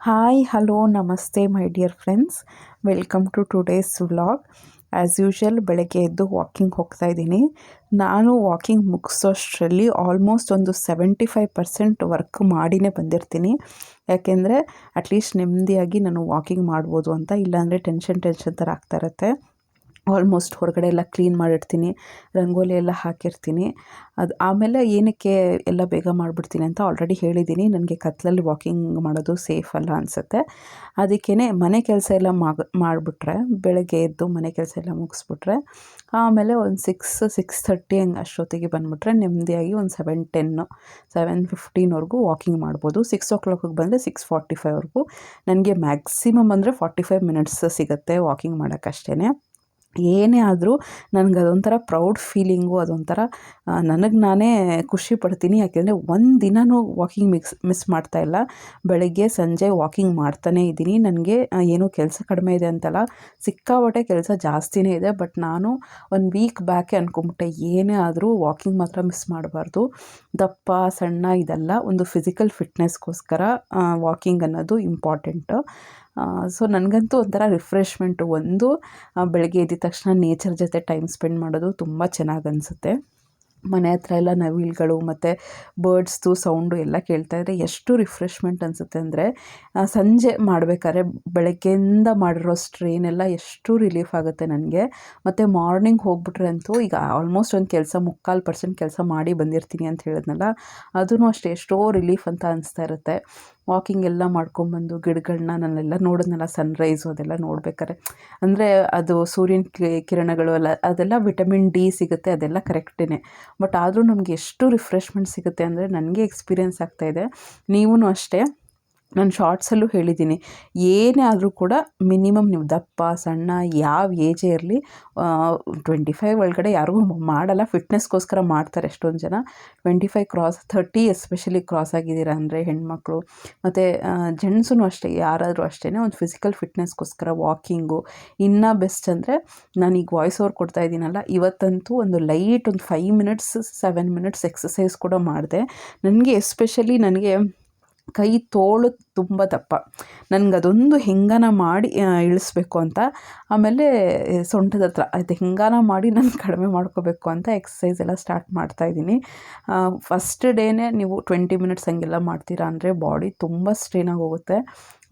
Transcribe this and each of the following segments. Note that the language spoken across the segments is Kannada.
ಹಾಯ್ ಹಲೋ ನಮಸ್ತೆ my dear friends welcome to today's vlog as usual ಬೆಳಗ್ಗೆ ಎದ್ದು ವಾಕಿಂಗ್ ಹೋಗ್ತಾ ಇದ್ದೀನಿ. ನಾನು ವಾಕಿಂಗ್ ಮುಗಿಸೋಷ್ಟರಲ್ಲಿ ಆಲ್ಮೋಸ್ಟ್ ಒಂದು ಸೆವೆಂಟಿ ಫೈವ್ ಪರ್ಸೆಂಟ್ ವರ್ಕ್ ಮಾಡಿನೇ ಬಂದಿರ್ತೀನಿ. ಯಾಕೆಂದರೆ ಅಟ್ಲೀಸ್ಟ್ ನೆಮ್ಮದಿಯಾಗಿ ನಾನು ವಾಕಿಂಗ್ ಮಾಡ್ಬೋದು ಅಂತ, ಇಲ್ಲಾಂದರೆ ಟೆನ್ಷನ್ ಟೆನ್ಷನ್ ಥರ ಆಗ್ತಾ ಇರುತ್ತೆ. ಆಲ್ಮೋಸ್ಟ್ ಹೊರಗಡೆ ಎಲ್ಲ ಕ್ಲೀನ್ ಮಾಡಿರ್ತೀನಿ ರಂಗೋಲಿ ಎಲ್ಲ ಹಾಕಿರ್ತೀನಿ. ಅದು ಆಮೇಲೆ ಏನಕ್ಕೆ ಎಲ್ಲ ಬೇಗ ಮಾಡಿಬಿಡ್ತೀನಿ ಅಂತ ಆಲ್ರೆಡಿ ಹೇಳಿದ್ದೀನಿ ನನಗೆ ಕತ್ತಲಲ್ಲಿ ವಾಕಿಂಗ್ ಮಾಡೋದು ಸೇಫ್ ಅಲ್ಲ ಅನಿಸುತ್ತೆ. ಅದಕ್ಕೇ ಮನೆ ಕೆಲಸ ಎಲ್ಲ ಮಾಗ, ಮಾಡಿಬಿಟ್ರೆ, ಬೆಳಗ್ಗೆ ಎದ್ದು ಮನೆ ಕೆಲಸ ಎಲ್ಲ ಮುಗಿಸ್ಬಿಟ್ರೆ, ಆಮೇಲೆ ಒಂದು ಸಿಕ್ಸ್ ಸಿಕ್ಸ್ ಥರ್ಟಿ ಹಂಗೆ ಅಷ್ಟೊತ್ತಿಗೆ ಬಂದುಬಿಟ್ರೆ ನೆಮ್ಮದಿಯಾಗಿ ಒಂದು ಸೆವೆನ್ ಟೆನ್ನು ಸೆವೆನ್ ಫಿಫ್ಟೀನ್ವರೆಗೂ ವಾಕಿಂಗ್ ಮಾಡ್ಬೋದು. ಸಿಕ್ಸ್ ಓ ಕ್ಲಾಕಿಗೆ ಬಂದರೆ ಸಿಕ್ಸ್ ಫಾರ್ಟಿ ಫೈವ್ವರೆಗೂ ನನಗೆ ಮ್ಯಾಕ್ಸಿಮಮ್ ಅಂದರೆ ಫಾರ್ಟಿ ಫೈವ್ ಮಿನಿಟ್ಸ್ ಸಿಗುತ್ತೆ ವಾಕಿಂಗ್ ಮಾಡೋಕ್ಕಷ್ಟೇ ಏನೇ ಆದರೂ ನನಗೆ ಅದೊಂಥರ ಪ್ರೌಡ್ ಫೀಲಿಂಗು ಅದೊಂಥರ ನನಗೆ ನಾನೇ ಖುಷಿ ಪಡ್ತೀನಿ. ಯಾಕೆಂದರೆ ಒಂದು ದಿನವೂ ವಾಕಿಂಗ್ ಮಿಕ್ಸ್ ಮಿಸ್ ಮಾಡ್ತಾ ಇಲ್ಲ. ಬೆಳಗ್ಗೆ, ಸಂಜೆ ವಾಕಿಂಗ್ ಮಾಡ್ತಾನೇ ಇದ್ದೀನಿ. ನನಗೆ ಏನು ಕೆಲಸ ಕಡಿಮೆ ಇದೆ ಅಂತಲ್ಲ. ಸಿಕ್ಕಾಪಟ್ಟೆ ಕೆಲಸ ಜಾಸ್ತಿನೇ ಇದೆ. ಬಟ್ ನಾನು ಒಂದು ವೀಕ್ ಬ್ಯಾಕೆ ಅಂದ್ಕೊಂಬಿಟ್ಟೆ ಏನೇ ಆದರೂ ವಾಕಿಂಗ್ ಮಾತ್ರ ಮಿಸ್ ಮಾಡಬಾರ್ದು. ದಪ್ಪ, ಸಣ್ಣ ಇದೆಲ್ಲ ಒಂದು ಫಿಸಿಕಲ್ ಫಿಟ್ನೆಸ್ಗೋಸ್ಕರ ವಾಕಿಂಗ್ ಅನ್ನೋದು ಇಂಪಾರ್ಟೆಂಟು ಸೊ ನನಗಂತೂ ಒಂಥರ ರಿಫ್ರೆಶ್ಮೆಂಟು ಒಂದು ಬೆಳಗ್ಗೆ ಎದ್ದ ತಕ್ಷಣ ನೇಚರ್ ಜೊತೆ ಟೈಮ್ ಸ್ಪೆಂಡ್ ಮಾಡೋದು ತುಂಬ ಚೆನ್ನಾಗಿ ಅನಿಸುತ್ತೆ. ಮನೆ ಹತ್ರ ಎಲ್ಲ ನವಿಲುಗಳು ಮತ್ತು ಬರ್ಡ್ಸ್ದು ಸೌಂಡು ಎಲ್ಲ ಕೇಳ್ತಾ ಇದ್ದರೆ ಎಷ್ಟು ರಿಫ್ರೆಶ್ಮೆಂಟ್ ಅನಿಸುತ್ತೆ ಅಂದರೆ ಸಂಜೆ ಮಾಡಬೇಕಾದ್ರೆ ಬೆಳಗ್ಗೆಯಿಂದ ಮಾಡಿರೋ ಸ್ಟ್ರೈನ್ ಎಲ್ಲ ಎಷ್ಟು ರಿಲೀಫ್ ಆಗುತ್ತೆ ನನಗೆ. ಮತ್ತು ಮಾರ್ನಿಂಗ್ ಹೋಗ್ಬಿಟ್ರೆ ಅಂತೂ ಈಗ ಆಲ್ಮೋಸ್ಟ್ ಒಂದು ಕೆಲಸ, ಮುಕ್ಕಾಲು ಪರ್ಸೆಂಟ್ ಕೆಲಸ ಮಾಡಿ ಬಂದಿರ್ತೀನಿ ಅಂತ ಹೇಳಿದ್ನಲ್ಲ ಅದೂ ಅಷ್ಟೇ ಎಷ್ಟೋ ರಿಲೀಫ್ ಅಂತ ಅನಿಸ್ತಾ ಇರುತ್ತೆ. ವಾಕಿಂಗ್ ಎಲ್ಲ ಮಾಡ್ಕೊಂಬಂದು ಗಿಡಗಳನ್ನ ನಾನೆಲ್ಲ ನೋಡಿದ್ನಲ್ಲ ಸನ್ರೈಸು ಅದೆಲ್ಲ ನೋಡ್ಬೇಕಾದ್ರೆ. ಅಂದರೆ ಅದು ಸೂರ್ಯನ ಕಿರಣಗಳು ಎಲ್ಲ, ಅದೆಲ್ಲ ವಿಟಮಿನ್ ಡಿ ಸಿಗುತ್ತೆ, ಅದೆಲ್ಲ ಕರೆಕ್ಟೇ ಬಟ್ ಆದರೂ ನಮಗೆ ಎಷ್ಟು ರಿಫ್ರೆಶ್ಮೆಂಟ್ ಸಿಗುತ್ತೆ ಅಂದರೆ ನನಗೆ ಎಕ್ಸ್ಪೀರಿಯೆನ್ಸ್ ಆಗ್ತಾಯಿದೆ ನೀವೂ ಅಷ್ಟೇ? ನಾನು ಶಾರ್ಟ್ಸಲ್ಲೂ ಹೇಳಿದ್ದೀನಿ. ಏನೇ ಆದರೂ ಕೂಡ ಮಿನಿಮಮ್ ನೀವು ದಪ್ಪ, ಸಣ್ಣ, ಯಾವ ಏಜೇ ಇರಲಿ ಟ್ವೆಂಟಿ ಫೈವ್ ಒಳಗಡೆ ಯಾರಿಗೂ ಮಾಡಲ್ಲ ಫಿಟ್ನೆಸ್ಗೋಸ್ಕರ ಮಾಡ್ತಾರೆ ಎಷ್ಟೊಂದು ಜನ. Twenty five cross thirty especially cross ಆಗಿದ್ದೀರಾ ಅಂದರೆ ಹೆಣ್ಮಕ್ಳು, ಮತ್ತು ಜೆಂಟ್ಸೂ ಅಷ್ಟೇ, ಯಾರಾದರೂ ಅಷ್ಟೇ ಒಂದು ಫಿಸಿಕಲ್ ಫಿಟ್ನೆಸ್ಗೋಸ್ಕರ ವಾಕಿಂಗು ಇನ್ನೂ ಬೆಸ್ಟ್ ಅಂದರೆ ನಾನೀಗ ವಾಯ್ಸ್ ಓವರ್ ಕೊಡ್ತಾ ಇದ್ದೀನಲ್ಲ, ಇವತ್ತಂತೂ ಒಂದು ಲೈಟ್ ಒಂದು five minutes seven minutes exercise ಕೂಡ ಮಾಡಿದೆ. ನನಗೆ ಎಸ್ಪೆಷಲಿ ನನಗೆ ಕೈ ತೋಳು ತುಂಬ ದಪ್ಪ. ನನಗೆ ಅದೊಂದು ಹೆಂಗನ ಮಾಡಿ ಇಳಿಸ್ಬೇಕು ಅಂತ. ಆಮೇಲೆ ಸೊಂಟದ ಹತ್ರ ಅದು ಹೆಂಗಾನ ಮಾಡಿ ನಾನು ಕಡಿಮೆ ಮಾಡ್ಕೋಬೇಕು ಅಂತ ಎಕ್ಸಸೈಸ್ ಎಲ್ಲ ಸ್ಟಾರ್ಟ್ ಮಾಡ್ತಾಯಿದ್ದೀನಿ ಫಸ್ಟ್ ಡೇನೇ ನೀವು ಟ್ವೆಂಟಿ ಮಿನಿಟ್ಸ್ ಹಂಗೆಲ್ಲ ಮಾಡ್ತೀರಾ ಅಂದರೆ ಬಾಡಿ ತುಂಬ ಸ್ಟ್ರೈನಾಗಿ ಹೋಗುತ್ತೆ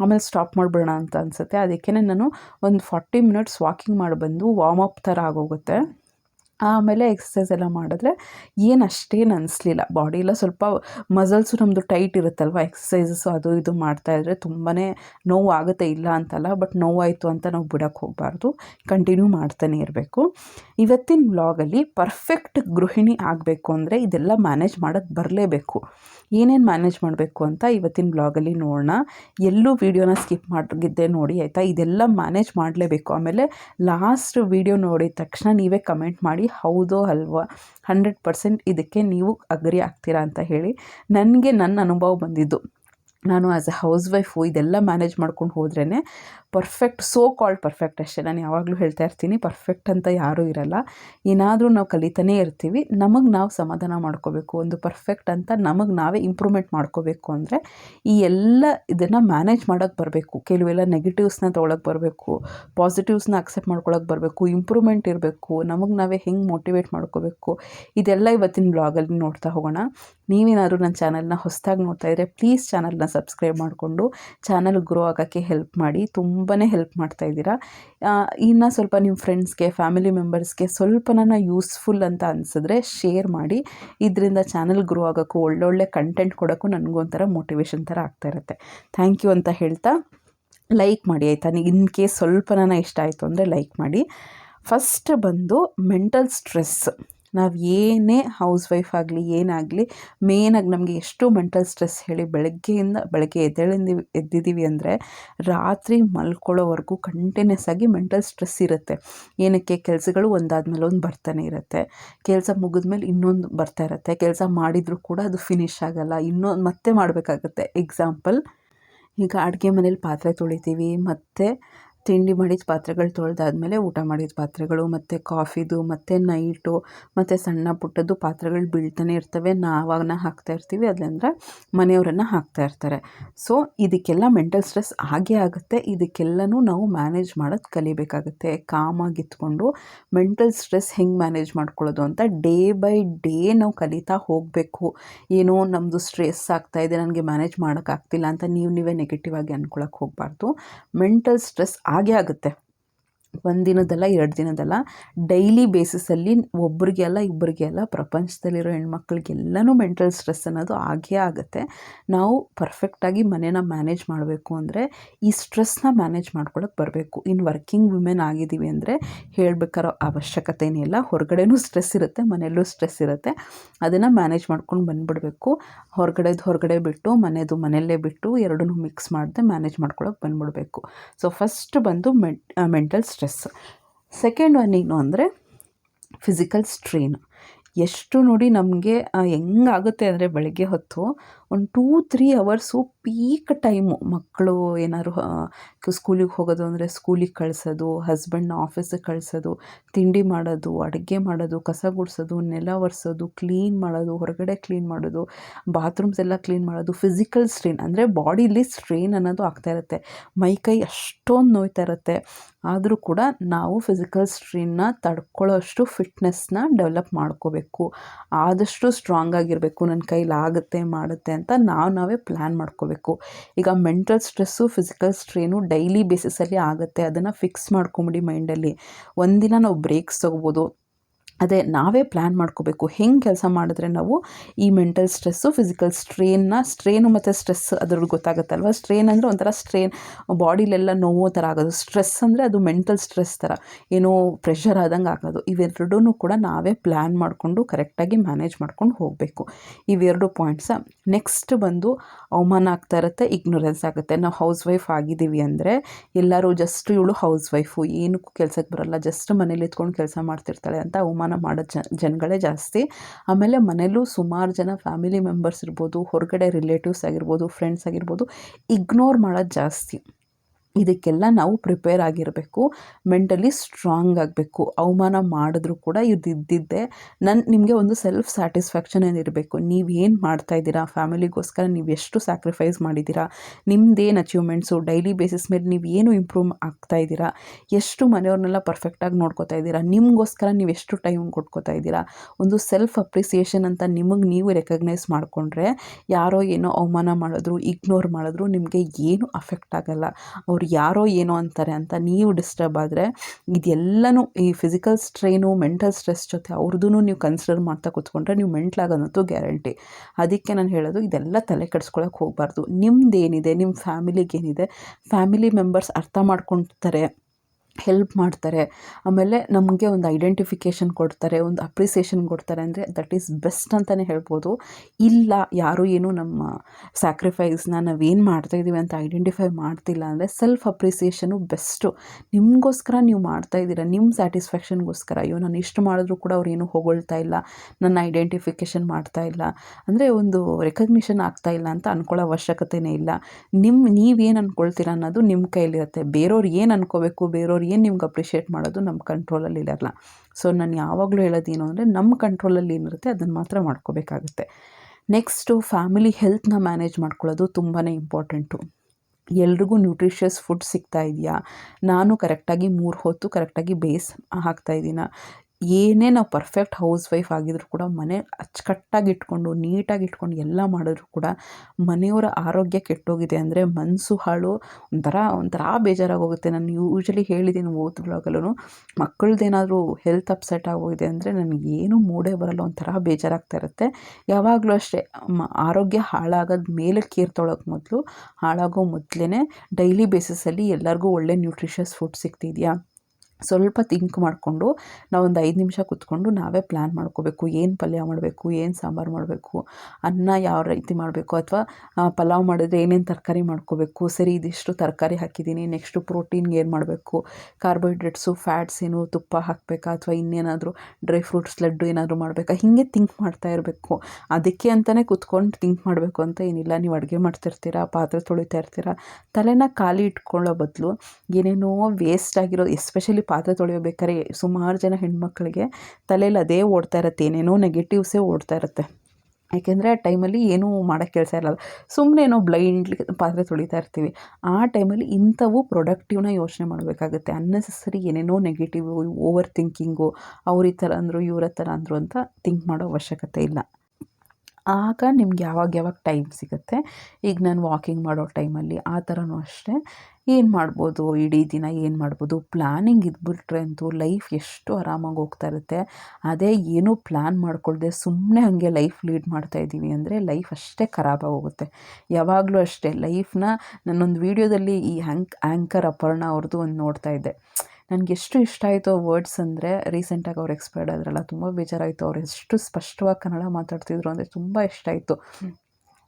ಆಮೇಲೆ ಸ್ಟಾಪ್ ಮಾಡಿಬಿಡೋಣ ಅಂತ ಅನಿಸುತ್ತೆ. ಅದಕ್ಕೇ ನಾನು ಒಂದು ಫಾರ್ಟಿ ಮಿನಿಟ್ಸ್ ವಾಕಿಂಗ್ ಮಾಡಿ ಬಂದು ವಾರ್ಮ್ ಅಪ್ ಥರ ಆಗೋಗುತ್ತೆ. ಆಮೇಲೆ ಎಕ್ಸಸೈಸ್ ಎಲ್ಲ ಮಾಡಿದ್ರೆ ಏನು ಅಷ್ಟೇನು ಅನಿಸ್ಲಿಲ್ಲ. ಬಾಡಿ ಎಲ್ಲ ಸ್ವಲ್ಪ ಮಸಲ್ಸು ನಮ್ಮದು ಟೈಟ್ ಇರುತ್ತಲ್ವ? ಎಕ್ಸಸೈಸಸ್ಸು ಅದು ಇದು ಮಾಡ್ತಾಯಿದ್ರೆ ತುಂಬಾ ನೋವು ಆಗುತ್ತೆ ಇಲ್ಲ ಅಂತಲ್ಲ ಬಟ್ ನೋವಾಯಿತು ಅಂತ ನಾವು ಬಿಡೋಕ್ಕೆ ಹೋಗಬಾರ್ದು. ಕಂಟಿನ್ಯೂ ಮಾಡ್ತಾನೆ ಇರಬೇಕು. ಇವತ್ತಿನ ವ್ಲಾಗಲ್ಲಿ ಪರ್ಫೆಕ್ಟ್ ಗೃಹಿಣಿ ಆಗಬೇಕು ಅಂದರೆ ಇದೆಲ್ಲ ಮ್ಯಾನೇಜ್ ಮಾಡೋದು ಬರಲೇಬೇಕು. ಏನೇನು ಮ್ಯಾನೇಜ್ ಮಾಡಬೇಕು ಅಂತ ಇವತ್ತಿನ ಬ್ಲಾಗಲ್ಲಿ ನೋಡೋಣ ಎಲ್ಲೂ ವೀಡಿಯೋನ ಸ್ಕಿಪ್ ಮಾಡಿದ್ದೆ ನೋಡಿ, ಆಯಿತಾ? ಇದೆಲ್ಲ ಮ್ಯಾನೇಜ್ ಮಾಡಲೇಬೇಕು. ಆಮೇಲೆ ಲಾಸ್ಟ್ ವೀಡಿಯೋ ನೋಡಿದ ತಕ್ಷಣ ನೀವೇ ಕಮೆಂಟ್ ಮಾಡಿ, ಹೌದೋ ಅಲ್ವಾ? ಹಂಡ್ರೆಡ್ ಪರ್ಸೆಂಟ್ ಇದಕ್ಕೆ ನೀವು ಅಗ್ರಿ ಆಗ್ತೀರಾ ಅಂತ ಹೇಳಿ ನನಗೆ ನನ್ನ ಅನುಭವ ಬಂದಿದ್ದು. ನಾನು ಆ್ಯಸ್ ಎ ಹೌಸ್ ವೈಫು ಇದೆಲ್ಲ ಮ್ಯಾನೇಜ್ ಮಾಡ್ಕೊಂಡು ಹೋದ್ರೇ ಪರ್ಫೆಕ್ಟ್ ಸೋ ಕಾಲ್ಡ್ ಪರ್ಫೆಕ್ಟ್ ಅಷ್ಟೇ. ನಾನು ಯಾವಾಗಲೂ ಹೇಳ್ತಾ ಇರ್ತೀನಿ ಪರ್ಫೆಕ್ಟ್ ಅಂತ ಯಾರೂ ಇರಲ್ಲ. ಏನಾದರೂ ನಾವು ಕಲಿತಾನೇ ಇರ್ತೀವಿ. ನಮಗೆ ನಾವು ಸಮಾಧಾನ ಮಾಡ್ಕೋಬೇಕು. ಒಂದು ಪರ್ಫೆಕ್ಟ್ ಅಂತ ನಮಗೆ ನಾವೇ ಇಂಪ್ರೂವ್ಮೆಂಟ್ ಮಾಡ್ಕೋಬೇಕು ಅಂದರೆ ಈ ಎಲ್ಲ ಇದನ್ನು ಮ್ಯಾನೇಜ್ ಮಾಡೋಕ್ಕೆ ಬರಬೇಕು. ಕೆಲವೆಲ್ಲ ನೆಗೆಟಿವ್ಸ್ನ ತೊಗೊಳಕ್ಕೆ ಬರಬೇಕು ಪಾಸಿಟಿವ್ಸ್ನ ಅಕ್ಸೆಪ್ಟ್ ಮಾಡ್ಕೊಳಕ್ಕೆ ಬರಬೇಕು ಇಂಪ್ರೂವ್ಮೆಂಟ್ ಇರಬೇಕು, ನಮಗೆ ನಾವೇ ಹೆಂಗೆ ಮೋಟಿವೇಟ್ ಮಾಡ್ಕೋಬೇಕು. ಇದೆಲ್ಲ ಇವತ್ತಿನ ಬ್ಲಾಗಲ್ಲಿ ನೋಡ್ತಾ ಹೋಗೋಣ. ನೀವೇನಾದರೂ ನನ್ನ ಚಾನಲ್ನ ಹೊಸದಾಗಿ ನೋಡ್ತಾ ಇದ್ದರೆ ಪ್ಲೀಸ್ ಚಾನಲ್ನ ಸಬ್ಸ್ಕ್ರೈಬ್ ಮಾಡಿಕೊಂಡು ಚಾನಲ್ ಗ್ರೋ ಆಗೋಕ್ಕೆ ಹೆಲ್ಪ್ ಮಾಡಿ. ತುಂಬಾ ಹೆಲ್ಪ್ ಮಾಡ್ತಾ ಇದ್ದೀರಾ? ಇನ್ನು ಸ್ವಲ್ಪ ನಿಮ್ಮ ಫ್ರೆಂಡ್ಸ್ಗೆ ಫ್ಯಾಮಿಲಿ ಮೆಂಬರ್ಸ್ಗೆ ಸ್ವಲ್ಪನ ಯೂಸ್ಫುಲ್ ಅಂತ ಅನಿಸಿದ್ರೆ ಶೇರ್ ಮಾಡಿ. ಇದರಿಂದ ಚಾನಲ್ ಗ್ರೋ ಆಗೋಕ್ಕೂ ಒಳ್ಳೊಳ್ಳೆ ಕಂಟೆಂಟ್ ಕೊಡೋಕ್ಕೂ ನನಗೊಂಥರ ಮೋಟಿವೇಶನ್ ಥರ ಆಗ್ತಾ ಇರುತ್ತೆ. ಥ್ಯಾಂಕ್ ಯು ಅಂತ ಹೇಳ್ತಾ ಲೈಕ್ ಮಾಡಿ ಆಯಿತಾ? ಇನ್ ಕೇಸ್ ಸ್ವಲ್ಪನ ಇಷ್ಟ ಆಯಿತು ಅಂದರೆ ಲೈಕ್ ಮಾಡಿ. ಫಸ್ಟ್ ಬಂದು ಮೆಂಟಲ್ ಸ್ಟ್ರೆಸ್ ನಾವು ಏನೇ ಹೌಸ್ ವೈಫ್ ಆಗಲಿ ಏನಾಗಲಿ ಮೇನಾಗಿ ನಮಗೆ ಎಷ್ಟು ಮೆಂಟಲ್ ಸ್ಟ್ರೆಸ್ ಹೇಳಿ ಬೆಳಗ್ಗೆಯಿಂದ ಬೆಳಗ್ಗೆ ಎದ್ದೇಳಿಂದ ಎದ್ದಿದ್ದೀವಿ ಅಂದರೆ ರಾತ್ರಿ ಮಲ್ಕೊಳ್ಳೋವರೆಗೂ ಕಂಟಿನ್ಯೂಸ್ ಆಗಿ ಮೆಂಟಲ್ ಸ್ಟ್ರೆಸ್ ಇರುತ್ತೆ. ಏನಕ್ಕೆ? ಕೆಲಸಗಳು ಒಂದಾದ್ಮೇಲೆ ಒಂದು ಬರ್ತಾನೆ ಇರುತ್ತೆ. ಕೆಲಸ ಮುಗಿದ್ಮೇಲೆ ಇನ್ನೊಂದು ಬರ್ತಾ ಇರುತ್ತೆ. ಕೆಲಸ ಮಾಡಿದರೂ ಕೂಡ ಅದು ಫಿನಿಶ್ ಆಗಲ್ಲ. ಇನ್ನೊಂದು ಮತ್ತೆ ಮಾಡಬೇಕಾಗತ್ತೆ. ಎಕ್ಸಾಂಪಲ್ ಈಗ ಅಡುಗೆ ಮನೇಲಿ ಪಾತ್ರೆ ತೊಳಿತೀವಿ, ಮತ್ತು ತಿಂಡಿ ಮಾಡಿದ ಪಾತ್ರೆಗಳು ತೊಳೆದಾದ್ಮೇಲೆ ಊಟ ಮಾಡಿದ ಪಾತ್ರೆಗಳು, ಮತ್ತು ಕಾಫಿದು, ಮತ್ತು ನೈಟು, ಮತ್ತು ಸಣ್ಣ ಪುಟ್ಟದ್ದು ಪಾತ್ರೆಗಳು ಬೀಳ್ತಾನೆ ಇರ್ತವೆ. ನಾವಾಗನ ಹಾಕ್ತಾ ಇರ್ತೀವಿ. ಅದಂದರೆ ಮನೆಯವರನ್ನು ಹಾಕ್ತಾ ಇರ್ತಾರೆ. ಸೊ ಇದಕ್ಕೆಲ್ಲ ಮೆಂಟಲ್ ಸ್ಟ್ರೆಸ್ ಆಗೇ ಆಗುತ್ತೆ. ಇದಕ್ಕೆಲ್ಲನೂ ನಾವು ಮ್ಯಾನೇಜ್ ಮಾಡೋದು ಕಲಿಬೇಕಾಗುತ್ತೆ. ಕಾಮಾಗಿ ಇತ್ಕೊಂಡು ಮೆಂಟಲ್ ಸ್ಟ್ರೆಸ್ ಹೆಂಗೆ ಮ್ಯಾನೇಜ್ ಮಾಡ್ಕೊಳ್ಳೋದು ಅಂತ ಡೇ ಬೈ ಡೇ ನಾವು ಕಲಿತಾ ಹೋಗಬೇಕು. ಏನೋ ನಮ್ಮದು ಸ್ಟ್ರೆಸ್ ಆಗ್ತಾ ಇದೆ. ನನಗೆ ಮ್ಯಾನೇಜ್ ಮಾಡೋಕ್ಕಾಗ್ತಿಲ್ಲ ಅಂತ ನೀವು ನೀವೇ ನೆಗೆಟಿವ್ ಆಗಿ ಅಂದ್ಕೊಳಕ್ಕೆ ಹೋಗಬಾರ್ದು. ಮೆಂಟಲ್ ಸ್ಟ್ರೆಸ್ ಆಗೇ ಆಗುತ್ತೆ. ಒಂದು ದಿನದಲ್ಲ ಎರಡು ದಿನದಲ್ಲ ಡೈಲಿ ಬೇಸಿಸಲ್ಲಿ ಒಬ್ರಿಗೆ ಅಲ್ಲ ಇಬ್ಬರಿಗೆ ಅಲ್ಲ ಪ್ರಪಂಚದಲ್ಲಿರೋ ಹೆಣ್ಮಕ್ಳಿಗೆಲ್ಲನೂ ಮೆಂಟಲ್ ಸ್ಟ್ರೆಸ್ ಅನ್ನೋದು ಆಗೇ ಆಗುತ್ತೆ. ನಾವು ಪರ್ಫೆಕ್ಟಾಗಿ ಮನೇನ ಮ್ಯಾನೇಜ್ ಮಾಡಬೇಕು ಅಂದರೆ, ಈ ಸ್ಟ್ರೆಸ್ನ ಮ್ಯಾನೇಜ್ ಮಾಡ್ಕೊಳಕ್ಕೆ ಬರಬೇಕು. ಇನ್ನು ವರ್ಕಿಂಗ್ ವುಮೆನ್ ಆಗಿದ್ದೀವಿ ಅಂದರೆ, ಹೇಳಬೇಕಾರೋ ಅವಶ್ಯಕತೆನೇ ಇಲ್ಲ. ಹೊರಗಡೆನೂ ಸ್ಟ್ರೆಸ್ ಇರುತ್ತೆ, ಮನೆಯಲ್ಲೂ ಸ್ಟ್ರೆಸ್ ಇರುತ್ತೆ. ಅದನ್ನು ಮ್ಯಾನೇಜ್ ಮಾಡ್ಕೊಂಡು ಬಂದುಬಿಡಬೇಕು. ಹೊರಗಡೆದು ಹೊರಗಡೆ ಬಿಟ್ಟು ಮನೆಯದು ಮನೆಯಲ್ಲೇ ಬಿಟ್ಟು, ಎರಡನ್ನೂ ಮಿಕ್ಸ್ ಮಾಡದೆ ಮ್ಯಾನೇಜ್ ಮಾಡ್ಕೊಳಕ್ಕೆ ಬಂದುಬಿಡಬೇಕು. ಸೊ ಫಸ್ಟ್ ಬಂದು mental stress stress second one ಏನು ಅಂದರೆ ಫಿಸಿಕಲ್ ಸ್ಟ್ರೈನ್ ಎಷ್ಟು ನೋಡಿ ನಮಗೆ ಹೆಂಗಾಗುತ್ತೆ ಅಂದರೆ ಬೆಳಗ್ಗೆ ಹೊತ್ತು ಒಂದು two three hours peak time ಮಕ್ಕಳು ಏನಾದ್ರು ಸ್ಕೂಲಿಗೆ ಹೋಗೋದು ಅಂದರೆ ಸ್ಕೂಲಿಗೆ ಕಳಿಸೋದು ಹಸ್ಬೆಂಡ್ನ ಆಫೀಸಿಗೆ ಕಳಿಸೋದು, ತಿಂಡಿ ಮಾಡೋದು, ಅಡುಗೆ ಮಾಡೋದು, ಕಸ ಗುಡಿಸೋದು, ನೆಲ ಒರೆಸೋದು ಕ್ಲೀನ್ ಮಾಡೋದು, ಹೊರಗಡೆ ಕ್ಲೀನ್ ಮಾಡೋದು ಬಾತ್ರೂಮ್ಸ್ ಎಲ್ಲ ಕ್ಲೀನ್ ಮಾಡೋದು ಫಿಸಿಕಲ್ ಸ್ಟ್ರೈನ್ ಅಂದರೆ ಬಾಡಿಲಿ ಸ್ಟ್ರೈನ್ ಅನ್ನೋದು ಆಗ್ತಾ ಇರುತ್ತೆ. ಮೈಕೈ ಅಷ್ಟೊಂದು ನೋಯ್ತಾ ಇರುತ್ತೆ. ಆದರೂ ಕೂಡ ನಾವು ಫಿಸಿಕಲ್ ಸ್ಟ್ರೈನ್ನ ತಡ್ಕೊಳ್ಳೋಷ್ಟು ಫಿಟ್ನೆಸ್ನ ಡೆವಲಪ್ ಮಾಡ್ಕೋಬೇಕು. ಆದಷ್ಟು ಸ್ಟ್ರಾಂಗ್ ಆಗಿರಬೇಕು. ನನ್ನ ಕೈಲಾಗುತ್ತೆ ಮಾಡುತ್ತೆ ಅಂತ ನಾವು ನಾವೇ ಪ್ಲ್ಯಾನ್ ಮಾಡ್ಕೋಬೇಕು. ಈಗ mental stress physical strain daily ಬೇಸಿಸಲ್ಲಿ ಆಗುತ್ತೆ. ಅದನ್ನು ಫಿಕ್ಸ್ ಮಾಡ್ಕೊಂಬಿಡಿ ಮೈಂಡಲ್ಲಿ ಒಂದಿನ ನಾವು ಬ್ರೇಕ್ಸ್ ತೊಗೋಬೋದು. ಅದೇ ನಾವೇ ಪ್ಲ್ಯಾನ್ ಮಾಡ್ಕೋಬೇಕು. ಹೆಂಗೆ ಕೆಲಸ ಮಾಡಿದ್ರೆ ನಾವು ಈ ಮೆಂಟಲ್ ಸ್ಟ್ರೆಸ್ಸು ಫಿಸಿಕಲ್ ಸ್ಟ್ರೇನ್ನ ಸ್ಟ್ರೇನು ಮತ್ತು ಸ್ಟ್ರೆಸ್ ಅದ್ರಲ್ಲಿ ಗೊತ್ತಾಗುತ್ತಲ್ವ? ಸ್ಟ್ರೇನ್ ಅಂದರೆ ಒಂಥರ ಸ್ಟ್ರೇನ್ ಬಾಡಿಲೆಲ್ಲ ನೋವು ಥರ ಆಗೋದು. ಸ್ಟ್ರೆಸ್ ಅಂದರೆ ಅದು ಮೆಂಟಲ್ ಸ್ಟ್ರೆಸ್ ಥರ. ಏನೋ ಪ್ರೆಷರ್ ಆದಂಗೆ ಆಗೋದು. ಇವೆರಡೂ ಕೂಡ ನಾವೇ ಪ್ಲ್ಯಾನ್ ಮಾಡಿಕೊಂಡು ಕರೆಕ್ಟಾಗಿ ಮ್ಯಾನೇಜ್ ಮಾಡ್ಕೊಂಡು ಹೋಗಬೇಕು. ಇವೆರಡು ಪಾಯಿಂಟ್ಸ ನೆಕ್ಸ್ಟ್ ಬಂದು ಅವಮಾನ ಆಗ್ತಾ ಇರುತ್ತೆ ಇಗ್ನೊರೆನ್ಸ್ ಆಗುತ್ತೆ. ನಾವು ಹೌಸ್ ವೈಫ್ ಆಗಿದ್ದೀವಿ ಅಂದರೆ ಎಲ್ಲರೂ ಜಸ್ಟ್ ಇವಳು ಹೌಸ್ ವೈಫು ಏನಕ್ಕೂ ಕೆಲಸಕ್ಕೆ ಬರಲ್ಲ. ಜಸ್ಟ್ ಮನೇಲಿ ಎತ್ಕೊಂಡು ಕೆಲಸ ಮಾಡ್ತಿರ್ತಾಳೆ ಅಂತ ಅವಮಾನ ಅವಮಾನ ಮಾಡೋ ಜನಗಳೇ ಜಾಸ್ತಿ. ಆಮೇಲೆ ಮನೆಯಲ್ಲೂ ಸುಮಾರು ಜನ ಫ್ಯಾಮಿಲಿ ಮೆಂಬರ್ಸ್ ಇರ್ಬೋದು, ಹೊರಗಡೆ ರಿಲೇಟಿವ್ಸ್ ಆಗಿರ್ಬೋದು, ಫ್ರೆಂಡ್ಸ್ ಆಗಿರ್ಬೋದು, ಇಗ್ನೋರ್ ಮಾಡೋದು ಜಾಸ್ತಿ. ಇದಕ್ಕೆಲ್ಲ ನಾವು ಪ್ರಿಪೇರ್ ಆಗಿರಬೇಕು ಮೆಂಟಲಿ ಸ್ಟ್ರಾಂಗ್ ಆಗಬೇಕು. ಅವಮಾನ ಮಾಡಿದ್ರೂ ಕೂಡ ಇದು ಇದ್ದಿದ್ದೆ. ನನ್ನ ನಿಮಗೆ ಒಂದು ಸೆಲ್ಫ್ ಸ್ಯಾಟಿಸ್ಫ್ಯಾಕ್ಷನ್ ಏನಿರಬೇಕು ನೀವೇನು ಮಾಡ್ತಾಯಿದ್ದೀರಾ ಫ್ಯಾಮಿಲಿಗೋಸ್ಕರ ನೀವು ಎಷ್ಟು ಸ್ಯಾಕ್ರಿಫೈಸ್ ಮಾಡಿದ್ದೀರಾ? ನಿಮ್ಮದೇನು ಅಚೀವ್ಮೆಂಟ್ಸು ಡೈಲಿ ಬೇಸಿಸ್ ಮೇಲೆ ನೀವು ಏನು ಇಂಪ್ರೂವ್ ಆಗ್ತಾ ಇದ್ದೀರಾ? ಎಷ್ಟು ಮನೆಯವ್ರನ್ನೆಲ್ಲ ಪರ್ಫೆಕ್ಟಾಗಿ ನೋಡ್ಕೋತಾ ಇದ್ದೀರಾ? ನಿಮಗೋಸ್ಕರ ನೀವು ಎಷ್ಟು ಟೈಮ್ ಕೊಟ್ಕೋತಾ ಇದ್ದೀರಾ? ಒಂದು ಸೆಲ್ಫ್ ಅಪ್ರಿಸಿಯೇಷನ್ ಅಂತ ನಿಮಗೆ ನೀವು ರೆಕಗ್ನೈಸ್ ಮಾಡಿಕೊಂಡ್ರೆ, ಯಾರೋ ಏನೋ ಅವಮಾನ ಮಾಡಿದ್ರು ಇಗ್ನೋರ್ ಮಾಡಿದ್ರು, ನಿಮಗೆ ಏನು ಅಫೆಕ್ಟ್ ಆಗಲ್ಲ. ಅವ್ರು ಯಾರೋ ಏನೋ ಅಂತಾರೆ ಅಂತ ನೀವು ಡಿಸ್ಟರ್ಬ್ ಆದರೆ ಇದೆಲ್ಲನೂ ಈ ಫಿಸಿಕಲ್ ಸ್ಟ್ರೈನು ಮೆಂಟಲ್ ಸ್ಟ್ರೆಸ್ ಜೊತೆ ಅವ್ರದ್ದು ನೀವು ಕನ್ಸಿಡರ್ ಮಾಡ್ತಾ ಕೂತ್ಕೊಂಡ್ರೆ ನೀವು ಮೆಂಟ್ಲಾಗೋದಂತೂ ಗ್ಯಾರಂಟಿ ಅದಕ್ಕೆ ನಾನು ಹೇಳೋದು ಇದೆಲ್ಲ ತಲೆ ಕೆಡಿಸ್ಕೊಳಕ್ಕೆ ಹೋಗಬಾರ್ದು. ನಿಮ್ಮದೇನಿದೆ ನಿಮ್ಮ ಫ್ಯಾಮಿಲಿಗೇನಿದೆ ಫ್ಯಾಮಿಲಿ ಮೆಂಬರ್ಸ್ ಅರ್ಥ ಮಾಡ್ಕೊಳ್ತಾರೆ ಹೆಲ್ಪ್ ಮಾಡ್ತಾರೆ. ಆಮೇಲೆ ನಮಗೆ ಒಂದು ಐಡೆಂಟಿಫಿಕೇಷನ್ ಕೊಡ್ತಾರೆ, ಒಂದು ಅಪ್ರಿಸಿಯೇಷನ್ ಕೊಡ್ತಾರೆ ಅಂದರೆ ದಟ್ ಈಸ್ ಬೆಸ್ಟ್ ಅಂತಲೇ ಹೇಳ್ಬೋದು. ಇಲ್ಲ, ಯಾರೂ ಏನು ನಮ್ಮ ಸ್ಯಾಕ್ರಿಫೈಸ್ನ ನಾವೇನು ಮಾಡ್ತಾಯಿದ್ದೀವಿ ಅಂತ ಐಡೆಂಟಿಫೈ ಮಾಡ್ತಿಲ್ಲ ಅಂದರೆ ಸೆಲ್ಫ್ ಅಪ್ರಿಸಿಯೇಷನು ಬೆಸ್ಟು ನಿಮಗೋಸ್ಕರ ನೀವು ಮಾಡ್ತಾ ಇದ್ದೀರಾ ನಿಮ್ಮ ಸ್ಯಾಟಿಸ್ಫ್ಯಾಕ್ಷನ್ಗೋಸ್ಕರ ಅಯ್ಯೋ, ನಾನು ಇಷ್ಟು ಮಾಡಿದ್ರೂ ಕೂಡ ಅವ್ರು ಏನು ಹೊಗಳ್ತಾ ಇಲ್ಲ, ನನ್ನ ಐಡೆಂಟಿಫಿಕೇಷನ್ ಮಾಡ್ತಾ ಇಲ್ಲ. ಅಂದರೆ ಒಂದು ರೆಕಗ್ನಿಷನ್ ಆಗ್ತಾ ಇಲ್ಲ ಅಂತ ಅಂದ್ಕೊಳ್ಳೋ ಅವಶ್ಯಕತೆಯೇ ಇಲ್ಲ. ನಿಮ್ಮ ನೀವೇನು ಅಂದ್ಕೊಳ್ತೀರ ಅನ್ನೋದು ನಿಮ್ಮ ಕೈಲಿರುತ್ತೆ. ಬೇರೆಯವ್ರು ಏನು ಅನ್ಕೋಬೇಕು ಬೇರೆಯವ್ರು ಏನು ನಿಮ್ಗೆ ಅಪ್ರಿಷಿಯೇಟ್ ಮಾಡೋದು ನಮ್ಮ ಕಂಟ್ರೋಲಲ್ಲಿ ಇರಲ್ಲ. ಸೊ ನಾನು ಯಾವಾಗಲೂ ಹೇಳೋದೇನು ಅಂದರೆ ನಮ್ಮ ಕಂಟ್ರೋಲಲ್ಲಿ ಏನಿರುತ್ತೆ ಅದನ್ನು ಮಾತ್ರ ಮಾಡ್ಕೋಬೇಕಾಗುತ್ತೆ. ನೆಕ್ಸ್ಟು ಫ್ಯಾಮಿಲಿ ಹೆಲ್ತ್ನ ಮ್ಯಾನೇಜ್ ಮಾಡ್ಕೊಳ್ಳೋದು ತುಂಬಾ ಇಂಪಾರ್ಟೆಂಟು ಎಲ್ರಿಗೂ ನ್ಯೂಟ್ರಿಷಿಯಸ್ ಫುಡ್ ಸಿಗ್ತಾ ಇದೆಯಾ? ನಾನು ಕರೆಕ್ಟಾಗಿ ಮೂರು ಹೊತ್ತು ಕರೆಕ್ಟಾಗಿ ಬೇಸ್ ಹಾಕ್ತಾಯಿದ್ದೀನ ಏನೇ ನಾವು ಪರ್ಫೆಕ್ಟ್ ಹೌಸ್ ವೈಫ್ ಆಗಿದ್ರು ಕೂಡ ಮನೆ ಅಚ್ಚುಕಟ್ಟಾಗಿ ಇಟ್ಕೊಂಡು ನೀಟಾಗಿ ಇಟ್ಕೊಂಡು ಎಲ್ಲ ಮಾಡಿದ್ರು ಕೂಡ ಮನೆಯವರ ಆರೋಗ್ಯ ಕೆಟ್ಟೋಗಿದೆ ಅಂದರೆ ಮನಸ್ಸು ಹಾಳು ಒಂಥರ ಒಂಥರ ಬೇಜಾರಾಗೋಗುತ್ತೆ. ನಾನು ಯೂಶ್ವಲಿ ಹೇಳಿದ್ದೀನಿ ಓದ್ ಬ್ಲಾಗಲ್ಲೂ ಮಕ್ಕಳದ್ದೇನಾದರೂ ಹೆಲ್ತ್ ಅಪ್ಸೆಟ್ ಆಗೋಗಿದೆ ಅಂದರೆ ನನಗೇನು ಮೂಡೇ ಬರಲ್ಲ, ಒಂಥರ ಬೇಜಾರಾಗ್ತಾ ಇರುತ್ತೆ. ಯಾವಾಗಲೂ ಅಷ್ಟೇ ಆರೋಗ್ಯ ಹಾಳಾಗೋದು ಮೇಲೆ ಕೇರ್ ಮೊದಲು ಹಾಳಾಗೋ ಮೊದಲೇ ಡೈಲಿ ಬೇಸಿಸಲ್ಲಿ ಎಲ್ಲರಿಗೂ ಒಳ್ಳೆ ನ್ಯೂಟ್ರಿಷಸ್ ಫುಡ್ ಸಿಗ್ತಿದೆಯಾ? ಸ್ವಲ್ಪ ಥಿಂಕ್ ಮಾಡಿಕೊಂಡು ನಾವೊಂದು ಐದು ನಿಮಿಷ ಕೂತ್ಕೊಂಡು ನಾವೇ ಪ್ಲ್ಯಾನ್ ಮಾಡ್ಕೋಬೇಕು. ಏನು ಪಲ್ಯ ಮಾಡಬೇಕು, ಏನು ಸಾಂಬಾರು ಮಾಡಬೇಕು, ಅನ್ನ ಯಾವ ರೀತಿ ಮಾಡಬೇಕು ಅಥವಾ ಪಲಾವ್ ಮಾಡಿದ್ರೆ ಏನೇನು ತರಕಾರಿ ಮಾಡ್ಕೋಬೇಕು. ಸರಿ, ಇದಿಷ್ಟು ತರಕಾರಿ ಹಾಕಿದ್ದೀನಿ ನೆಕ್ಸ್ಟು ಪ್ರೋಟೀನ್ಗೆ ಏನು ಮಾಡಬೇಕು? ಕಾರ್ಬೋಹೈಡ್ರೇಟ್ಸು ಫ್ಯಾಟ್ಸ್ ಏನು, ತುಪ್ಪ ಹಾಕಬೇಕಾ ಅಥವಾ ಇನ್ನೇನಾದರೂ ಡ್ರೈ ಫ್ರೂಟ್ಸ್ ಲಡ್ಡು ಏನಾದರೂ ಮಾಡಬೇಕಾ? ಹೀಗೆ ಥಿಂಕ್ ಮಾಡ್ತಾ ಇರಬೇಕು. ಅದಕ್ಕೆ ಅಂತಲೇ ಕೂತ್ಕೊಂಡು ಥಿಂಕ್ ಮಾಡಬೇಕು ಅಂತ ಏನಿಲ್ಲ. ನೀವು ಅಡುಗೆ ಮಾಡ್ತಿರ್ತೀರಾ, ಪಾತ್ರೆ ತೊಳಿತಾ ಇರ್ತೀರಾ, ತಲೆನ ಖಾಲಿ ಇಟ್ಕೊಳ್ಳೋ ಬದಲು ಏನೇನೋ ವೇಸ್ಟ್ ಆಗಿರೋ ಎಸ್ಪೆಷಲಿ ಪಾತ್ರೆ ತೊಳೆಯಬೇಕಾದ್ರೆ ಸುಮಾರು ಜನ ಹೆಣ್ಮಕ್ಳಿಗೆ ತಲೆಯಲ್ಲಿ ಅದೇ ಓಡ್ತಾ ಇರುತ್ತೆ, ಏನೇನೋ ನೆಗೆಟಿವ್ಸೇ ಓಡ್ತಾ ಇರುತ್ತೆ. ಯಾಕೆಂದರೆ ಆ ಟೈಮಲ್ಲಿ ಏನೂ ಮಾಡೋಕ್ಕೆ ಕೆಲಸ ಇರಲ್ಲ. ಸುಮ್ಮನೆ ಏನೋ ಬ್ಲೈಂಡ್ಲಿ ಪಾತ್ರೆ ತೊಳಿತಾ ಇರ್ತೀವಿ. ಆ ಟೈಮಲ್ಲಿ ಇಂಥವು ಪ್ರೊಡಕ್ಟಿವ್ನ ಯೋಚನೆ ಮಾಡಬೇಕಾಗುತ್ತೆ. ಅನ್ನೆಸೆಸರಿ ಏನೇನೋ ನೆಗೆಟಿವ್ ಓವರ್ ಥಿಂಕಿಂಗು ಅವ್ರ ಈ ಥರ ಅಂದರು, ಇವ್ರ ಥರ ಅಂದರು ಅಂತ ಥಿಂಕ್ ಮಾಡೋ ಅವಶ್ಯಕತೆ ಇಲ್ಲ. ಆಗ ನಿಮ್ಗೆ ಯಾವಾಗ ಯಾವಾಗ ಟೈಮ್ ಸಿಗುತ್ತೆ, ಈಗ ನಾನು ವಾಕಿಂಗ್ ಮಾಡೋ ಟೈಮಲ್ಲಿ ಆ ಥರನೂ ಅಷ್ಟೇ. ಏನು ಮಾಡ್ಬೋದು? ಇಡೀ ದಿನ ಏನು ಮಾಡ್ಬೋದು? ಪ್ಲ್ಯಾನಿಂಗ್ ಇದ್ಬಿಟ್ರೆ ಅಂತೂ ಲೈಫ್ ಎಷ್ಟು ಆರಾಮಾಗಿ ಹೋಗ್ತಾ ಇರುತ್ತೆ. ಅದೇ ಏನೂ ಪ್ಲ್ಯಾನ್ ಮಾಡ್ಕೊಳ್ಳದೆ ಸುಮ್ಮನೆ ಹಾಗೆ ಲೈಫ್ ಲೀಡ್ ಮಾಡ್ತಾ ಇದ್ದೀವಿ ಅಂದರೆ ಲೈಫ್ ಅಷ್ಟೇ ಖರಾಬಾಗಿ ಹೋಗುತ್ತೆ ಯಾವಾಗಲೂ ಅಷ್ಟೇ ಲೈಫ್ನ ನಾನೊಂದು ವೀಡಿಯೋದಲ್ಲಿ ಈ ಆ್ಯಂಕ್ ಆ್ಯಂಕರ್ ಅಪರ್ಣ ಅವ್ರದ್ದು ಒಂದು ನೋಡ್ತಾ ಇದ್ದೆ. ನನಗೆ ಎಷ್ಟು ಇಷ್ಟ ಆಯಿತು ವರ್ಡ್ಸ್ ಅಂದರೆ ರೀಸೆಂಟಾಗಿ ಅವ್ರು ಎಕ್ಸ್ಪೈರ್ಡ್ ಆದ್ರಲ್ಲ, ತುಂಬ ಬೇಜಾರಾಯಿತು. ಅವ್ರು ಎಷ್ಟು ಸ್ಪಷ್ಟವಾಗಿ ಕನ್ನಡ ಮಾತಾಡ್ತಿದ್ರು ಅಂದರೆ ತುಂಬ ಇಷ್ಟ ಆಯಿತು.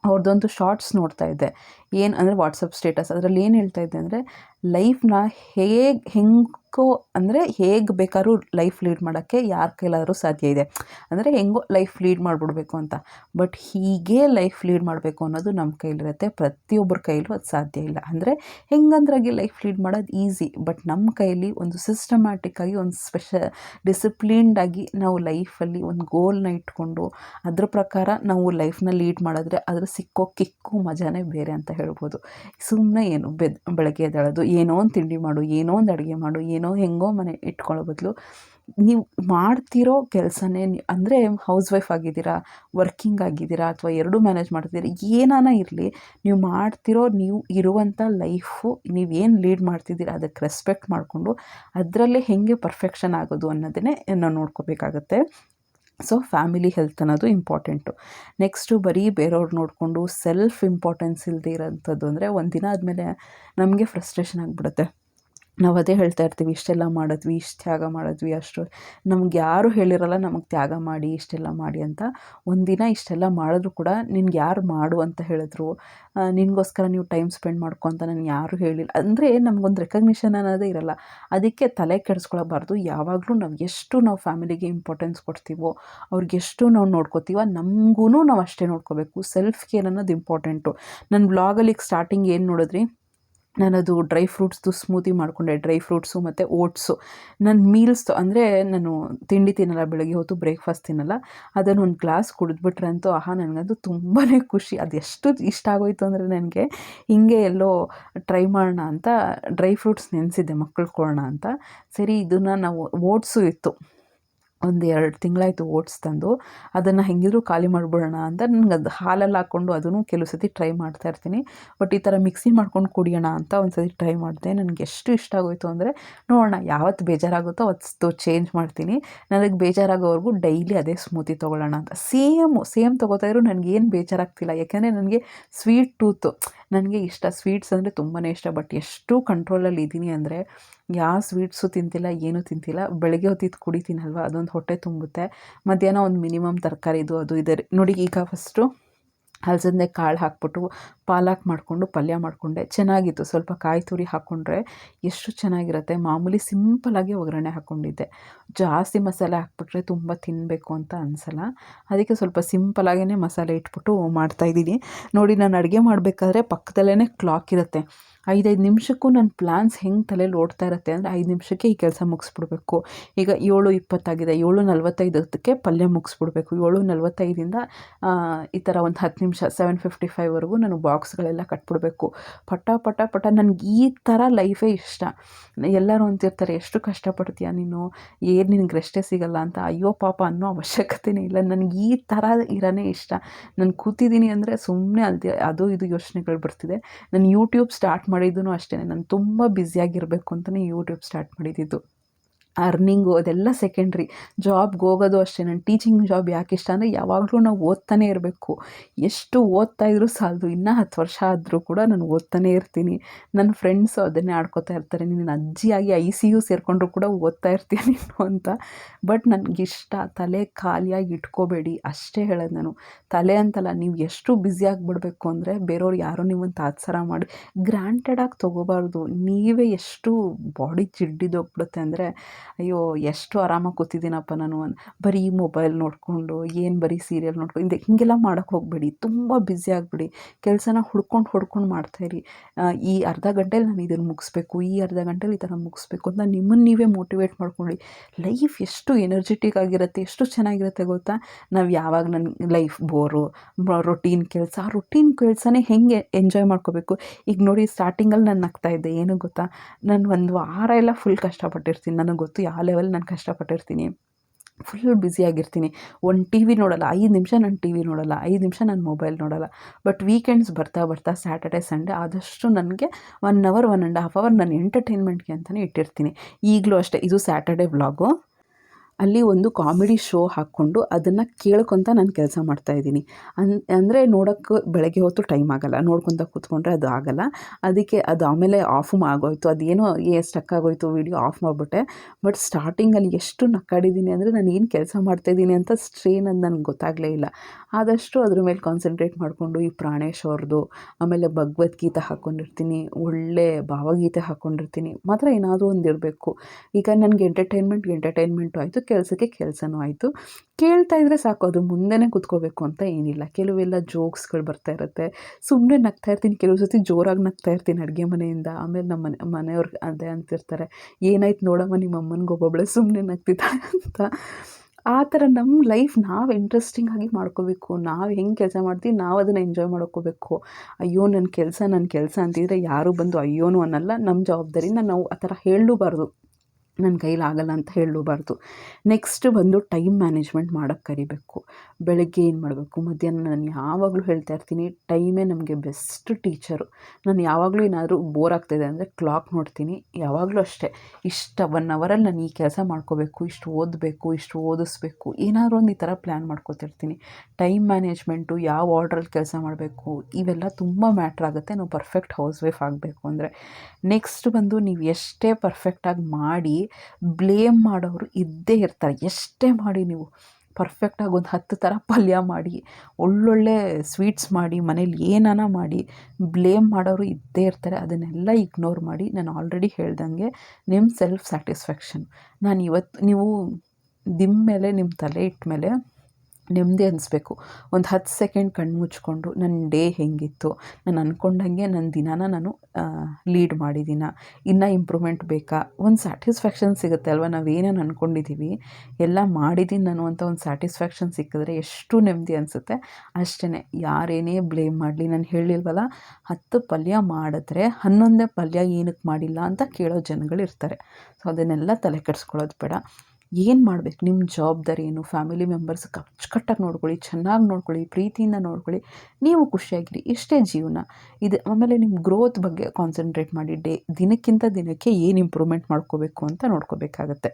ಅವ್ರದ್ದೊಂದು ಶಾರ್ಟ್ಸ್ ನೋಡ್ತಾ ಇದ್ದೆ. ಏನು ಅಂದರೆ ವಾಟ್ಸಪ್ ಸ್ಟೇಟಸ್ ಅದರಲ್ಲಿ ಏನು ಹೇಳ್ತಾ ಇದ್ದೆ ಅಂದರೆ ಲೈಫ್ನ ಹೇಗೆ, ಹೆಂಗೋ, ಅಂದರೆ ಹೇಗೆ ಬೇಕಾದ್ರೂ ಲೈಫ್ ಲೀಡ್ ಮಾಡೋಕ್ಕೆ ಯಾರ ಕೈಲಾದರೂ ಸಾಧ್ಯ ಇದೆ. ಅಂದರೆ ಹೆಂಗೋ ಲೈಫ್ ಲೀಡ್ ಮಾಡಿಬಿಡ್ಬೇಕು ಅಂತ. ಬಟ್ ಹೀಗೆ ಲೈಫ್ ಲೀಡ್ ಮಾಡಬೇಕು ಅನ್ನೋದು ನಮ್ಮ ಕೈಲಿರುತ್ತೆ. ಪ್ರತಿಯೊಬ್ಬರ ಕೈಲೂ ಅದು ಸಾಧ್ಯ ಇಲ್ಲ. ಅಂದರೆ ಹೆಂಗಂದ್ರಾಗಿ ಲೈಫ್ ಲೀಡ್ ಮಾಡೋದು ಈಸಿ. ಬಟ್ ನಮ್ಮ ಕೈಯಲ್ಲಿ ಒಂದು ಸಿಸ್ಟಮ್ಯಾಟಿಕ್ಕಾಗಿ ಒಂದು ಸ್ಪೆಷ ಡಿಸಿಪ್ಲೀನ್ಡಾಗಿ ನಾವು ಲೈಫಲ್ಲಿ ಒಂದು ಗೋಲ್ನ ಇಟ್ಕೊಂಡು, ಅದ್ರ ಪ್ರಕಾರ ನಾವು ಲೈಫ್ನ ಲೀಡ್ ಮಾಡಿದ್ರೆ ಅದ್ರ ಸಿಕ್ಕೋ ಕಿಕ್ಕು, ಮಜಾನೇ ಬೇರೆ ಅಂತ ಹೇಳ್ಬೋದು. ಸುಮ್ಮನೆ ಏನು, ಬೆದ್, ಬೆಳಗ್ಗೆ ಎದ್ದೇಳೋದು ಏನೋ ಒಂದು ತಿಂಡಿ ಮಾಡು, ಏನೋ ಒಂದು ಅಡುಗೆ ಮಾಡು, ಏನೋ ಹೆಂಗೋ ಮನೆ ಇಟ್ಕೊಳ್ಳೋ ಬದಲು ನೀವು ಮಾಡ್ತಿರೋ ಕೆಲಸನೇ ಅಂದರೆ ಹೌಸ್ ವೈಫ್ ಆಗಿದ್ದೀರಾ ವರ್ಕಿಂಗ್ ಆಗಿದ್ದೀರಾ, ಅಥವಾ ಎರಡೂ ಮ್ಯಾನೇಜ್ ಮಾಡ್ತಿದ್ದೀರಾ, ಏನಾನ ಇರಲಿ, ನೀವು ಮಾಡ್ತಿರೋ ನೀವು ಇರುವಂಥ ಲೈಫು ನೀವೇನು ಲೀಡ್ ಮಾಡ್ತಿದ್ದೀರಾ ಅದಕ್ಕೆ ರೆಸ್ಪೆಕ್ಟ್ ಮಾಡಿಕೊಂಡು ಅದರಲ್ಲೇ ಹೇಗೆ ಪರ್ಫೆಕ್ಷನ್ ಆಗೋದು ಅನ್ನೋದನ್ನೇ ನಾವು ನೋಡ್ಕೋಬೇಕಾಗತ್ತೆ. ಸೊ ಫ್ಯಾಮಿಲಿ ಹೆಲ್ತ್ ಅನ್ನೋದು ಇಂಪಾರ್ಟೆಂಟು. ನೆಕ್ಸ್ಟು ಬರೀ ಬೇರೆಯವ್ರು ನೋಡಿಕೊಂಡು, ಸೆಲ್ಫ್ ಇಂಪಾರ್ಟೆನ್ಸ್ ಇಲ್ಲದೆ ಇರೋಂಥದ್ದು ಅಂದರೆ ಒಂದು ದಿನ ಆದಮೇಲೆ ನಮಗೆ ಫ್ರಸ್ಟ್ರೇಷನ್ ಆಗಿಬಿಡುತ್ತೆ. ನಾವು ಅದೇ ಹೇಳ್ತಾ ಇರ್ತೀವಿ, ಇಷ್ಟೆಲ್ಲ ಮಾಡಿದ್ವಿ, ಇಷ್ಟು ತ್ಯಾಗ ಮಾಡಿದ್ವಿ, ಅಷ್ಟು ನಮ್ಗೆ ಯಾರು ಹೇಳಿರಲ್ಲ ನಮಗೆ ತ್ಯಾಗ ಮಾಡಿ, ಇಷ್ಟೆಲ್ಲ ಮಾಡಿ ಅಂತ. ಒಂದಿನ ಇಷ್ಟೆಲ್ಲ ಮಾಡಿದ್ರು ಕೂಡ ನಿನ್ಗೆ ಯಾರು ಮಾಡು ಅಂತ ಹೇಳಿದ್ರು ನಿನಗೋಸ್ಕರ ನೀವು ಟೈಮ್ ಸ್ಪೆಂಡ್ ಮಾಡ್ಕೊ ಅಂತ ನನಗೆ ಯಾರೂ ಹೇಳಿಲ್ಲ. ಅಂದರೆ ನಮಗೊಂದು ರೆಕಗ್ನಿಷನ್ ಅನ್ನೋದೇ ಇರಲ್ಲ. ಅದಕ್ಕೆ ತಲೆ ಕೆಡಿಸ್ಕೊಳ್ಬಾರ್ದು. ಯಾವಾಗಲೂ ನಾವು ಎಷ್ಟು ನಾವು ಫ್ಯಾಮಿಲಿಗೆ ಇಂಪಾರ್ಟೆನ್ಸ್ ಕೊಡ್ತೀವೋ, ಅವ್ರಿಗೆ ಎಷ್ಟು ನಾವು ನೋಡ್ಕೋತೀವೋ ನಮಗೂ ನಾವು ಅಷ್ಟೇ ನೋಡ್ಕೋಬೇಕು. ಸೆಲ್ಫ್ ಕೇರ್ ಅನ್ನೋದು ಇಂಪಾರ್ಟೆಂಟು ನನ್ನ ಬ್ಲಾಗಲ್ಲಿ ಸ್ಟಾರ್ಟಿಂಗ್ ಏನು ನೋಡಿದ್ರಿ? ನಾನದು ಡ್ರೈ ಫ್ರೂಟ್ಸ್ದು ಸ್ಮೂತಿ ಮಾಡಿಕೊಂಡೆ, ಡ್ರೈ ಫ್ರೂಟ್ಸು ಮತ್ತು ಓಟ್ಸು. ನನ್ನ ಮೀಲ್ಸ್ ಅಂದರೆ ನಾನು ತಿಂಡಿ ತಿನ್ನಲ್ಲ, ಬೆಳಗ್ಗೆ ಹೊತ್ತು ಬ್ರೇಕ್ಫಾಸ್ಟ್ ತಿನ್ನಲ್ಲ. ಅದನ್ನು ಒಂದು ಗ್ಲಾಸ್ ಕುಡಿದ್ಬಿಟ್ರೆ ಅಂತೂ ಆಹಾ, ನನಗಂತೂ ತುಂಬಾ ಖುಷಿ. ಅದೆಷ್ಟು ಇಷ್ಟ ಆಗೋಯ್ತು ಅಂದರೆ ನನಗೆ ಹಿಂಗೆ ಎಲ್ಲೋ ಟ್ರೈ ಮಾಡೋಣ ಅಂತ, ಡ್ರೈ ಫ್ರೂಟ್ಸ್ ನೆನೆಸಿದ್ದೆ ಮಕ್ಕಳು ಕೊಡೋಣ ಅಂತ. ಸರಿ, ಇದನ್ನು ನಾವು ಓಟ್ಸು ಇತ್ತು. ಒಂದು ಎರಡು ತಿಂಗಳಾಯಿತು ಓಟ್ಸ್ ತಂದು, ಅದನ್ನು ಹೆಂಗಿದ್ರು ಖಾಲಿ ಮಾಡಿಬಿಡೋಣ ಅಂತ ನನಗೆ ಅದು ಹಾಲಲ್ಲಿ ಹಾಕ್ಕೊಂಡು ಅದನ್ನು ಕೆಲವು ಸತಿ ಟ್ರೈ ಮಾಡ್ತಾ ಇರ್ತೀನಿ. ಬಟ್ ಈ ಥರ ಮಿಕ್ಸಿ ಮಾಡ್ಕೊಂಡು ಕುಡಿಯೋಣ ಅಂತ ಒಂದು ಸತಿ ಟ್ರೈ ಮಾಡಿದೆ. ನನಗೆ ಎಷ್ಟು ಇಷ್ಟ ಆಗೋಯಿತು ಅಂದರೆ, ನೋಡೋಣ ಯಾವತ್ತು ಬೇಜಾರಾಗುತ್ತೋ ಅವತ್ತು ಚೇಂಜ್ ಮಾಡ್ತೀನಿ. ನನಗೆ ಬೇಜಾರಾಗೋವರೆಗೂ ಡೈಲಿ ಅದೇ ಸ್ಮೂತಿ ತೊಗೊಳ್ಳೋಣ ಅಂತ. ಸೇಮು, ಸೇಮ್ ತೊಗೋತಾ ಇದ್ರು ನನಗೇನು ಬೇಜಾರಾಗ್ತಿಲ್ಲ. ಯಾಕೆಂದರೆ ನನಗೆ ಸ್ವೀಟ್ ಟೂತು ನನಗೆ ಇಷ್ಟ ಸ್ವೀಟ್ಸ್ ಅಂದರೆ ತುಂಬಾ ಇಷ್ಟ. ಬಟ್ ಎಷ್ಟು ಕಂಟ್ರೋಲಲ್ಲಿ ಇದ್ದೀನಿ ಅಂದರೆ ಯಾವ ಸ್ವೀಟ್ಸು ತಿಂತಿಲ್ಲ, ಏನೂ ತಿಂತಿಲ್ಲ, ಬೆಳಗ್ಗೆ ಹೊತ್ತಿದ್ದು ಕುಡಿತೀನಲ್ವ, ಅದೊಂದು ಹೊಟ್ಟೆ ತುಂಬುತ್ತೆ. ಮಧ್ಯಾಹ್ನ ಒಂದು ಮಿನಿಮಮ್ ತರಕಾರಿದು ಅದು, ಇದೆ ನೋಡಿ ಈಗ ಫಸ್ಟು ಹಲಸಂದೆ ಕಾಳು ಹಾಕ್ಬಿಟ್ಟು ಪಾಲಕ್ ಮಾಡಿಕೊಂಡು, ಪಲ್ಯ ಮಾಡಿಕೊಂಡೆ. ಚೆನ್ನಾಗಿತ್ತು. ಸ್ವಲ್ಪ ಕಾಯಿ ತುರಿ ಹಾಕ್ಕೊಂಡ್ರೆ ಎಷ್ಟು ಚೆನ್ನಾಗಿರುತ್ತೆ. ಮಾಮೂಲಿ ಸಿಂಪಲಾಗಿ ಒಗ್ಗರಣೆ ಹಾಕ್ಕೊಂಡಿದ್ದೆ ಜಾಸ್ತಿ ಮಸಾಲೆ ಹಾಕ್ಬಿಟ್ರೆ ತುಂಬ ತಿನ್ನಬೇಕು ಅಂತ ಅನಿಸಲ್ಲ. ಅದಕ್ಕೆ ಸ್ವಲ್ಪ ಸಿಂಪಲಾಗೇ ಮಸಾಲೆ ಇಟ್ಬಿಟ್ಟು ಮಾಡ್ತಾಯಿದ್ದೀನಿ ನೋಡಿ, ನಾನು ಅಡುಗೆ ಮಾಡಬೇಕಾದ್ರೆ ಪಕ್ಕದಲ್ಲೇ ಕ್ಲಾಕ್ ಇರುತ್ತೆ. ಐದೈದು ನಿಮಿಷಕ್ಕೂ ನನ್ನ ಪ್ಲ್ಯಾನ್ಸ್ ಹೆಂಗೆ ತಲೆಯಲ್ಲಿ ಓಡ್ತಾ ಇರುತ್ತೆ ಅಂದರೆ ಐದು ನಿಮಿಷಕ್ಕೆ ಈ ಕೆಲಸ ಮುಗಿಸ್ಬಿಡ್ಬೇಕು. ಈಗ ಏಳು ಇಪ್ಪತ್ತಾಗಿದೆ, ಏಳು ನಲ್ವತ್ತೈದಕ್ಕೆ ಪಲ್ಯ ಮುಗಿಸ್ಬಿಡ್ಬೇಕು. ಏಳು ನಲ್ವತ್ತೈದಿಂದ ಈ ಥರ ಒಂದು ಹತ್ತು ನಿಮಿಷ ಸೆವೆನ್ ಫಿಫ್ಟಿ ಫೈವ್ವರೆಗೂ ನಾನು ಬಾಕ್ಸ್ಗಳೆಲ್ಲ ಕಟ್ಬಿಡ್ಬೇಕು. ಪಟ ಪಟ ಪಟ ನನಗೆ ಈ ಥರ ಲೈಫೇ ಇಷ್ಟ. ಎಲ್ಲರೂ ಅಂತಿರ್ತಾರೆ, ಎಷ್ಟು ಕಷ್ಟಪಡ್ತೀಯ ನೀನು? ಏನು ನಿನಗೆ ರೆಸ್ಟೇ ಸಿಗಲ್ಲ ಅಂತ? ಅಯ್ಯೋ ಪಾಪ ಅನ್ನೋ ಅವಶ್ಯಕತೆನೇ ಇಲ್ಲ. ನನಗೆ ಈ ಥರ ಇರೋನೇ ಇಷ್ಟ. ನಾನು ಕೂತಿದ್ದೀನಿ ಅಂದರೆ ಸುಮ್ಮನೆ ಅಲ್ದೆ, ಅದು ಇದು ಯೋಚನೆಗಳು ಬರ್ತಿದೆ. ನಾನು ಯೂಟ್ಯೂಬ್ ಸ್ಟಾರ್ಟ್ ಮಾಡಿದ್ದು ಅಷ್ಟೇ ನಾನು ತುಂಬ ಬ್ಯುಸಿಯಾಗಿರಬೇಕು ಅಂತಲೇ ಯೂಟ್ಯೂಬ್ ಸ್ಟಾರ್ಟ್ ಮಾಡಿದ್ದು. ಅರ್ನಿಂಗು ಅದೆಲ್ಲ ಸೆಕೆಂಡ್ರಿ ಜಾಬ್ಗೆ ಹೋಗೋದು ಅಷ್ಟೇ ನನ್ನ ಟೀಚಿಂಗ್ ಜಾಬ್ ಯಾಕೆ ಇಷ್ಟ ಅಂದರೆ ಯಾವಾಗಲೂ ನಾವು ಓದ್ತಾನೆ ಇರಬೇಕು. ಎಷ್ಟು ಓದ್ತಾ ಇದ್ರೂ ಸಾಲದು, ಇನ್ನೂ ಹತ್ತು ವರ್ಷ ಆದರೂ ಕೂಡ ನಾನು ಓದ್ತಾನೆ ಇರ್ತೀನಿ. ನನ್ನ ಫ್ರೆಂಡ್ಸು ಅದನ್ನೇ ಆಡ್ಕೋತಾ ಇರ್ತಾರೆ, ನಿನ್ನ ಅಜ್ಜಿಯಾಗಿ ಐ ಸಿ ಯು ಸೇರಿಕೊಂಡ್ರು ಕೂಡ ಓದ್ತಾ ಇರ್ತೀನಿ ನೀನು ಅಂತ. ಬಟ್ ನನಗಿಷ್ಟ ತಲೆ ಖಾಲಿಯಾಗಿ ಇಟ್ಕೋಬೇಡಿ, ಅಷ್ಟೇ ಹೇಳೋದು ನಾನು. ತಲೆ ಅಂತಲ್ಲ, ನೀವು ಎಷ್ಟು ಬ್ಯುಸಿ ಆಗಿಬಿಡ್ಬೇಕು ಅಂದರೆ ಬೇರೆಯವ್ರು ಯಾರೋ ನಿಮ್ಮನ್ನು ತಾತ್ಸಾರ ಮಾಡಿ. ಗ್ರ್ಯಾಂಟೆಡಾಗಿ ತೊಗೋಬಾರ್ದು, ನೀವೇ ಎಷ್ಟು ಬಾಡಿ ಜಿಡ್ಡಿದೋಗ್ಬಿಡುತ್ತೆ ಅಂದರೆ ಅಯ್ಯೋ, ಎಷ್ಟು ಆರಾಮಾಗಿ ಕೂತಿದ್ದೀನಪ್ಪ ನಾನು ಬರೀ ಮೊಬೈಲ್ ನೋಡಿಕೊಂಡು, ಏನು ಬರೀ ಸೀರಿಯಲ್ ನೋಡ್ಕೊಂಡು ಹಿಂದೆ ಹೀಗೆಲ್ಲ ಮಾಡೋಕ್ಕೆ ಹೋಗಬೇಡಿ, ತುಂಬ ಬ್ಯುಸಿ ಆಗಿಬಿಡಿ, ಕೆಲಸನ ಹುಡ್ಕೊಂಡು ಹುಡ್ಕೊಂಡು ಮಾಡ್ತಾಯಿರಿ ಈ ಅರ್ಧ ಗಂಟೆಲಿ ನಾನು ಇದನ್ನು ಮುಗಿಸ್ಬೇಕು, ಈ ಅರ್ಧ ಗಂಟೆಲಿ ಈ ಥರ ಮುಗಿಸ್ಬೇಕು ಅಂತ ನಿಮ್ಮನ್ನು ನೀವೇ ಮೋಟಿವೇಟ್ ಮಾಡ್ಕೊಳ್ಳಿ. ಲೈಫ್ ಎಷ್ಟು ಎನರ್ಜೆಟಿಕ್ ಆಗಿರುತ್ತೆ, ಎಷ್ಟು ಚೆನ್ನಾಗಿರುತ್ತೆ ಗೊತ್ತಾ? ನಾವು ಯಾವಾಗ ನನ್ನ ಲೈಫ್ ಬೋರು ರೊಟೀನ್ ಕೆಲಸ, ಆ ರೊಟೀನ್ ಕೆಲಸನೇ ಹೆಂಗೆ ಎಂಜಾಯ್ ಮಾಡ್ಕೋಬೇಕು? ಈಗ ನೋಡಿ, ಸ್ಟಾರ್ಟಿಂಗಲ್ಲಿ ನಾನು ನಗ್ತಾ ಇದ್ದೆ, ಏನು ಗೊತ್ತಾ? ನಾನು ಒಂದು ವಾರ ಎಲ್ಲ ಫುಲ್ ಕಷ್ಟಪಟ್ಟಿರ್ತೀನಿ, ನನಗೆ ಗೊತ್ತು. ಯಾವ ಲೆವೆಲ್ ನಾನು ಕಷ್ಟಪಟ್ಟಿರ್ತೀನಿ. ಫುಲ್ ಬ್ಯುಸಿಯಾಗಿರ್ತೀನಿ ಒಂದು ಟಿ ವಿ ನೋಡಲ್ಲ, ಐದು ನಿಮಿಷ ನಾನು ಟಿ ವಿ ನೋಡಲ್ಲ, ಐದು ನಿಮಿಷ ನಾನು ಮೊಬೈಲ್ ನೋಡಲ್ಲ. ಬಟ್ ವೀಕೆಂಡ್ಸ್ ಬರ್ತಾ ಬರ್ತಾ ಸ್ಯಾಟರ್ಡೆ ಸಂಡೇ ಆದಷ್ಟು ನನಗೆ one hour one and half hour ನಾನು ಎಂಟರ್ಟೈನ್ಮೆಂಟ್ಗೆ ಅಂತಲೇ ಇಟ್ಟಿರ್ತೀನಿ. ಈಗಲೂ ಅಷ್ಟೇ, ಇದು ಸ್ಯಾಟರ್ಡೆ ವ್ಲಾಗು ಅಲ್ಲಿ ಒಂದು ಕಾಮಿಡಿ ಶೋ ಹಾಕ್ಕೊಂಡು ಅದನ್ನು ಕೇಳ್ಕೊತ ನಾನು ಕೆಲಸ ಮಾಡ್ತಾಯಿದ್ದೀನಿ ಅನ್, ಅಂದರೆ ನೋಡೋಕ್ಕೆ ಬೆಳಗ್ಗೆ ಹೊತ್ತು ಟೈಮ್ ಆಗೋಲ್ಲ. ನೋಡ್ಕೊತ ಕೂತ್ಕೊಂಡ್ರೆ ಅದು ಆಗೋಲ್ಲ. ಅದಕ್ಕೆ ಅದು ಆಮೇಲೆ ಆಫು ಆಗೋಯ್ತು. ಅದೇನೋ ಏ ಸ್ಟಕ್ ಆಗೋಯ್ತು ವೀಡಿಯೋ ಆಫ್ ಮಾಡಿಬಿಟ್ಟೆ. ಬಟ್ ಸ್ಟಾರ್ಟಿಂಗಲ್ಲಿ ಎಷ್ಟು ನಕ್ಕಾಡಿದ್ದೀನಿ ಅಂದರೆ ನಾನು ಏನು ಕೆಲಸ ಮಾಡ್ತಾಯಿದ್ದೀನಿ ಅಂತ ಸ್ಟ್ರೇನ್ ಅದು ನನಗೆ ಗೊತ್ತಾಗಲೇ ಇಲ್ಲ. ಆದಷ್ಟು ಅದ್ರ ಮೇಲೆ ಕಾನ್ಸಂಟ್ರೇಟ್ ಮಾಡಿಕೊಂಡು ಈ ಪ್ರಾಣೇಶ್ ಅವ್ರದ್ದು ಆಮೇಲೆ ಭಗವದ್ಗೀತೆ ಹಾಕ್ಕೊಂಡಿರ್ತೀನಿ ಒಳ್ಳೆ ಭಾವಗೀತೆ ಹಾಕ್ಕೊಂಡಿರ್ತೀನಿ ಮಾತ್ರ ಏನಾದರೂ ಒಂದು ಇರಬೇಕು. ಈಗ ನನಗೆ ಎಂಟರ್ಟೈನ್ಮೆಂಟ್ ಎಂಟರ್ಟೈನ್ಮೆಂಟು ಆಯಿತು. ಕೆಲಸಕ್ಕೆ ಕೆಲಸನೂ ಆಯಿತು. ಕೇಳ್ತಾ ಇದ್ದರೆ ಸಾಕು, ಅದು ಮುಂದೆನೇ ಕೂತ್ಕೋಬೇಕು ಅಂತ ಏನಿಲ್ಲ. ಕೆಲವೆಲ್ಲ ಜೋಕ್ಸ್ಗಳು ಬರ್ತಾ ಇರುತ್ತೆ. ಸುಮ್ಮನೆ ನಗ್ತಾ ಇರ್ತೀನಿ, ಕೆಲವು ಸತಿ ಜೋರಾಗಿ ನಗ್ತಾ ಇರ್ತೀನಿ ಅಡುಗೆ ಮನೆಯಿಂದ. ಆಮೇಲೆ ನಮ್ಮ ಮನೆ ಮನೆಯವ್ರಿಗೆ ಅದೇ ಅಂತಿರ್ತಾರೆ, ಏನಾಯ್ತು ನೋಡಮ್ಮ ನಿಮ್ಮ ಅಮ್ಮನಿಗೆ ಒಬ್ಬೊಬ್ಬಳೆ ಸುಮ್ಮನೆ ನಗ್ತಿದ್ದಾಳೆ ಅಂತ. ಆ ಥರ ನಮ್ಮ ಲೈಫ್ ನಾವು ಇಂಟ್ರೆಸ್ಟಿಂಗ್ ಆಗಿ ಮಾಡ್ಕೋಬೇಕು. ನಾವು ಹೆಂಗೆ ಕೆಲಸ ಮಾಡ್ತೀವಿ, ನಾವು ಅದನ್ನು ಎಂಜಾಯ್ ಮಾಡ್ಕೋಬೇಕು. ಅಯ್ಯೋ ನನ್ನ ಕೆಲಸ ನನ್ನ ಕೆಲಸ ಅಂತಿದ್ರೆ ಯಾರು ಬಂದು ಅಯ್ಯೋನು ಅನ್ನಲ್ಲ. ನಮ್ಮ ಜವಾಬ್ದಾರಿನ ನಾವು ಆ ಥರ ಹೇಳಲೂಬಾರ್ದು. ನನ್ನ ಕೈಲಾಗಲ್ಲ ಅಂತ ಹೇಳಬಾರ್ದು. ನೆಕ್ಸ್ಟ್ ಬಂದು ಟೈಮ್ ಮ್ಯಾನೇಜ್ಮೆಂಟ್ ಮಾಡೋಕ್ಕೆ ಕರಿಬೇಕು. ಬೆಳಗ್ಗೆ ಏನು ಮಾಡಬೇಕು? ಮಧ್ಯಾಹ್ನ ನಾನು ಯಾವಾಗಲೂ ಹೇಳ್ತಾ ಇರ್ತೀನಿ ಟೈಮೇ ನಮಗೆ ಬೆಸ್ಟ್ ಟೀಚರು ನಾನು ಯಾವಾಗಲೂ ಏನಾದರೂ ಬೋರ್ ಆಗ್ತಾಯಿದೆ ಅಂದರೆ ಕ್ಲಾಕ್ ನೋಡ್ತೀನಿ. ಯಾವಾಗಲೂ ಅಷ್ಟೇ. ಇಷ್ಟು ಒನ್ ಅವರಲ್ಲಿ ನಾನು ಈ ಕೆಲಸ ಮಾಡ್ಕೋಬೇಕು, ಇಷ್ಟು ಓದಬೇಕು, ಇಷ್ಟು ಓದಿಸ್ಬೇಕು. ಏನಾದರೂ ಒಂದು ಈ ಥರ ಪ್ಲ್ಯಾನ್ ಮಾಡ್ಕೋತಿರ್ತೀನಿ. ಟೈಮ್ ಮ್ಯಾನೇಜ್ಮೆಂಟು ಯಾವ ಆರ್ಡ್ರಲ್ಲಿ ಕೆಲಸ ಮಾಡಬೇಕು? ಇವೆಲ್ಲ ತುಂಬ ಮ್ಯಾಟ್ರ್ ಆಗುತ್ತೆ. ನಾವು ಪರ್ಫೆಕ್ಟ್ ಹೌಸ್ ವೈಫ್ ಆಗಬೇಕು ಅಂದರೆ. ನೆಕ್ಸ್ಟ್ ಬಂದು ನೀವು ಎಷ್ಟೇ ಪರ್ಫೆಕ್ಟಾಗಿ ಮಾಡಿ ಬ್ಲೇಮ್ ಮಾಡೋರು ಇದ್ದೇ ಇರ್ತಾರೆ. ಎಷ್ಟೇ ಮಾಡಿ ನೀವು ಪರ್ಫೆಕ್ಟಾಗಿ ಒಂದು ಹತ್ತು ಥರ ಪಲ್ಯ ಮಾಡಿ, ಒಳ್ಳೊಳ್ಳೆ ಸ್ವೀಟ್ಸ್ ಮಾಡಿ, ಮನೇಲಿ ಏನಾನ ಮಾಡಿ ಬ್ಲೇಮ್ ಮಾಡೋರು ಇದ್ದೇ ಇರ್ತಾರೆ. ಅದನ್ನೆಲ್ಲ ಇಗ್ನೋರ್ ಮಾಡಿ ನಾನು ಆಲ್ರೆಡಿ ಹೇಳ್ದಂಗೆ ನಿಮ್ಮ ಸೆಲ್ಫ್ ಸ್ಯಾಟಿಸ್ಫ್ಯಾಕ್ಷನ್ ನಾನು ಇವತ್ತು ನೀವು ದಿಮ್ಮೇಲೆ ಮೇಲೆ ನಿಮ್ಮ ತಲೆ ಇಟ್ಟ ಮೇಲೆ ನೆಮ್ಮದಿ ಅನಿಸ್ಬೇಕು. ಒಂದು ಹತ್ತು ಸೆಕೆಂಡ್ ಕಣ್ಣು ಮುಚ್ಕೊಂಡು ನನ್ನ ಡೇ ಹೇಗಿತ್ತು, ನಾನು ಅಂದ್ಕೊಂಡಂಗೆ ನನ್ನ ದಿನಾನ ನಾನು ಲೀಡ್ ಮಾಡಿದ್ದೀನ ಇನ್ನೂ ಇಂಪ್ರೂವ್ಮೆಂಟ್ ಬೇಕಾ? ಒಂದು ಸ್ಯಾಟಿಸ್ಫ್ಯಾಕ್ಷನ್ ಸಿಗುತ್ತೆ ಅಲ್ವಾ? ನಾವು ಅಂದ್ಕೊಂಡಿದ್ದೀವಿ ಎಲ್ಲ ಮಾಡಿದ್ದೀನಿ ನಾನು ಅಂತ ಒಂದು ಸ್ಯಾಟಿಸ್ಫ್ಯಾಕ್ಷನ್ ಸಿಕ್ಕಿದ್ರೆ ಎಷ್ಟು ನೆಮ್ಮದಿ ಅನಿಸುತ್ತೆ. ಅಷ್ಟೇ ಯಾರೇನೇ ಬ್ಲೇಮ್ ಮಾಡಲಿ, ನಾನು ಹೇಳಿಲ್ವಲ್ಲ, ಹತ್ತು ಪಲ್ಯ ಮಾಡಿದ್ರೆ ಹನ್ನೊಂದೇ ಪಲ್ಯ ಏನಕ್ಕೆ ಮಾಡಿಲ್ಲ ಅಂತ ಕೇಳೋ ಜನಗಳು ಇರ್ತಾರೆ ಸೊ, ಅದನ್ನೆಲ್ಲ ತಲೆ ಕೆಡಿಸ್ಕೊಳ್ಳೋದು ಬೇಡ. ಏನು ಮಾಡಬೇಕು? ನಿಮ್ಮ ಜವಾಬ್ದಾರಿ ಏನು? ಫ್ಯಾಮಿಲಿ ಮೆಂಬರ್ಸ್ ಕಚ್ಚುಕಟ್ಟಾಗಿ ನೋಡ್ಕೊಳ್ಳಿ, ಚೆನ್ನಾಗಿ ನೋಡ್ಕೊಳ್ಳಿ, ಪ್ರೀತಿಯಿಂದ ನೋಡ್ಕೊಳ್ಳಿ, ನೀವು ಖುಷಿಯಾಗಿರಿ, ಇಷ್ಟೇ ಜೀವನ. ಇದು ಆಮೇಲೆ ನಿಮ್ಮ ಗ್ರೋತ್ ಬಗ್ಗೆ ಕಾನ್ಸಂಟ್ರೇಟ್ ಮಾಡಿ, ಡೇ, ದಿನಕ್ಕಿಂತ ದಿನಕ್ಕೆ ಏನು ಇಂಪ್ರೂವ್ಮೆಂಟ್ ಮಾಡ್ಕೋಬೇಕು ಅಂತ ನೋಡ್ಕೋಬೇಕಾಗತ್ತೆ.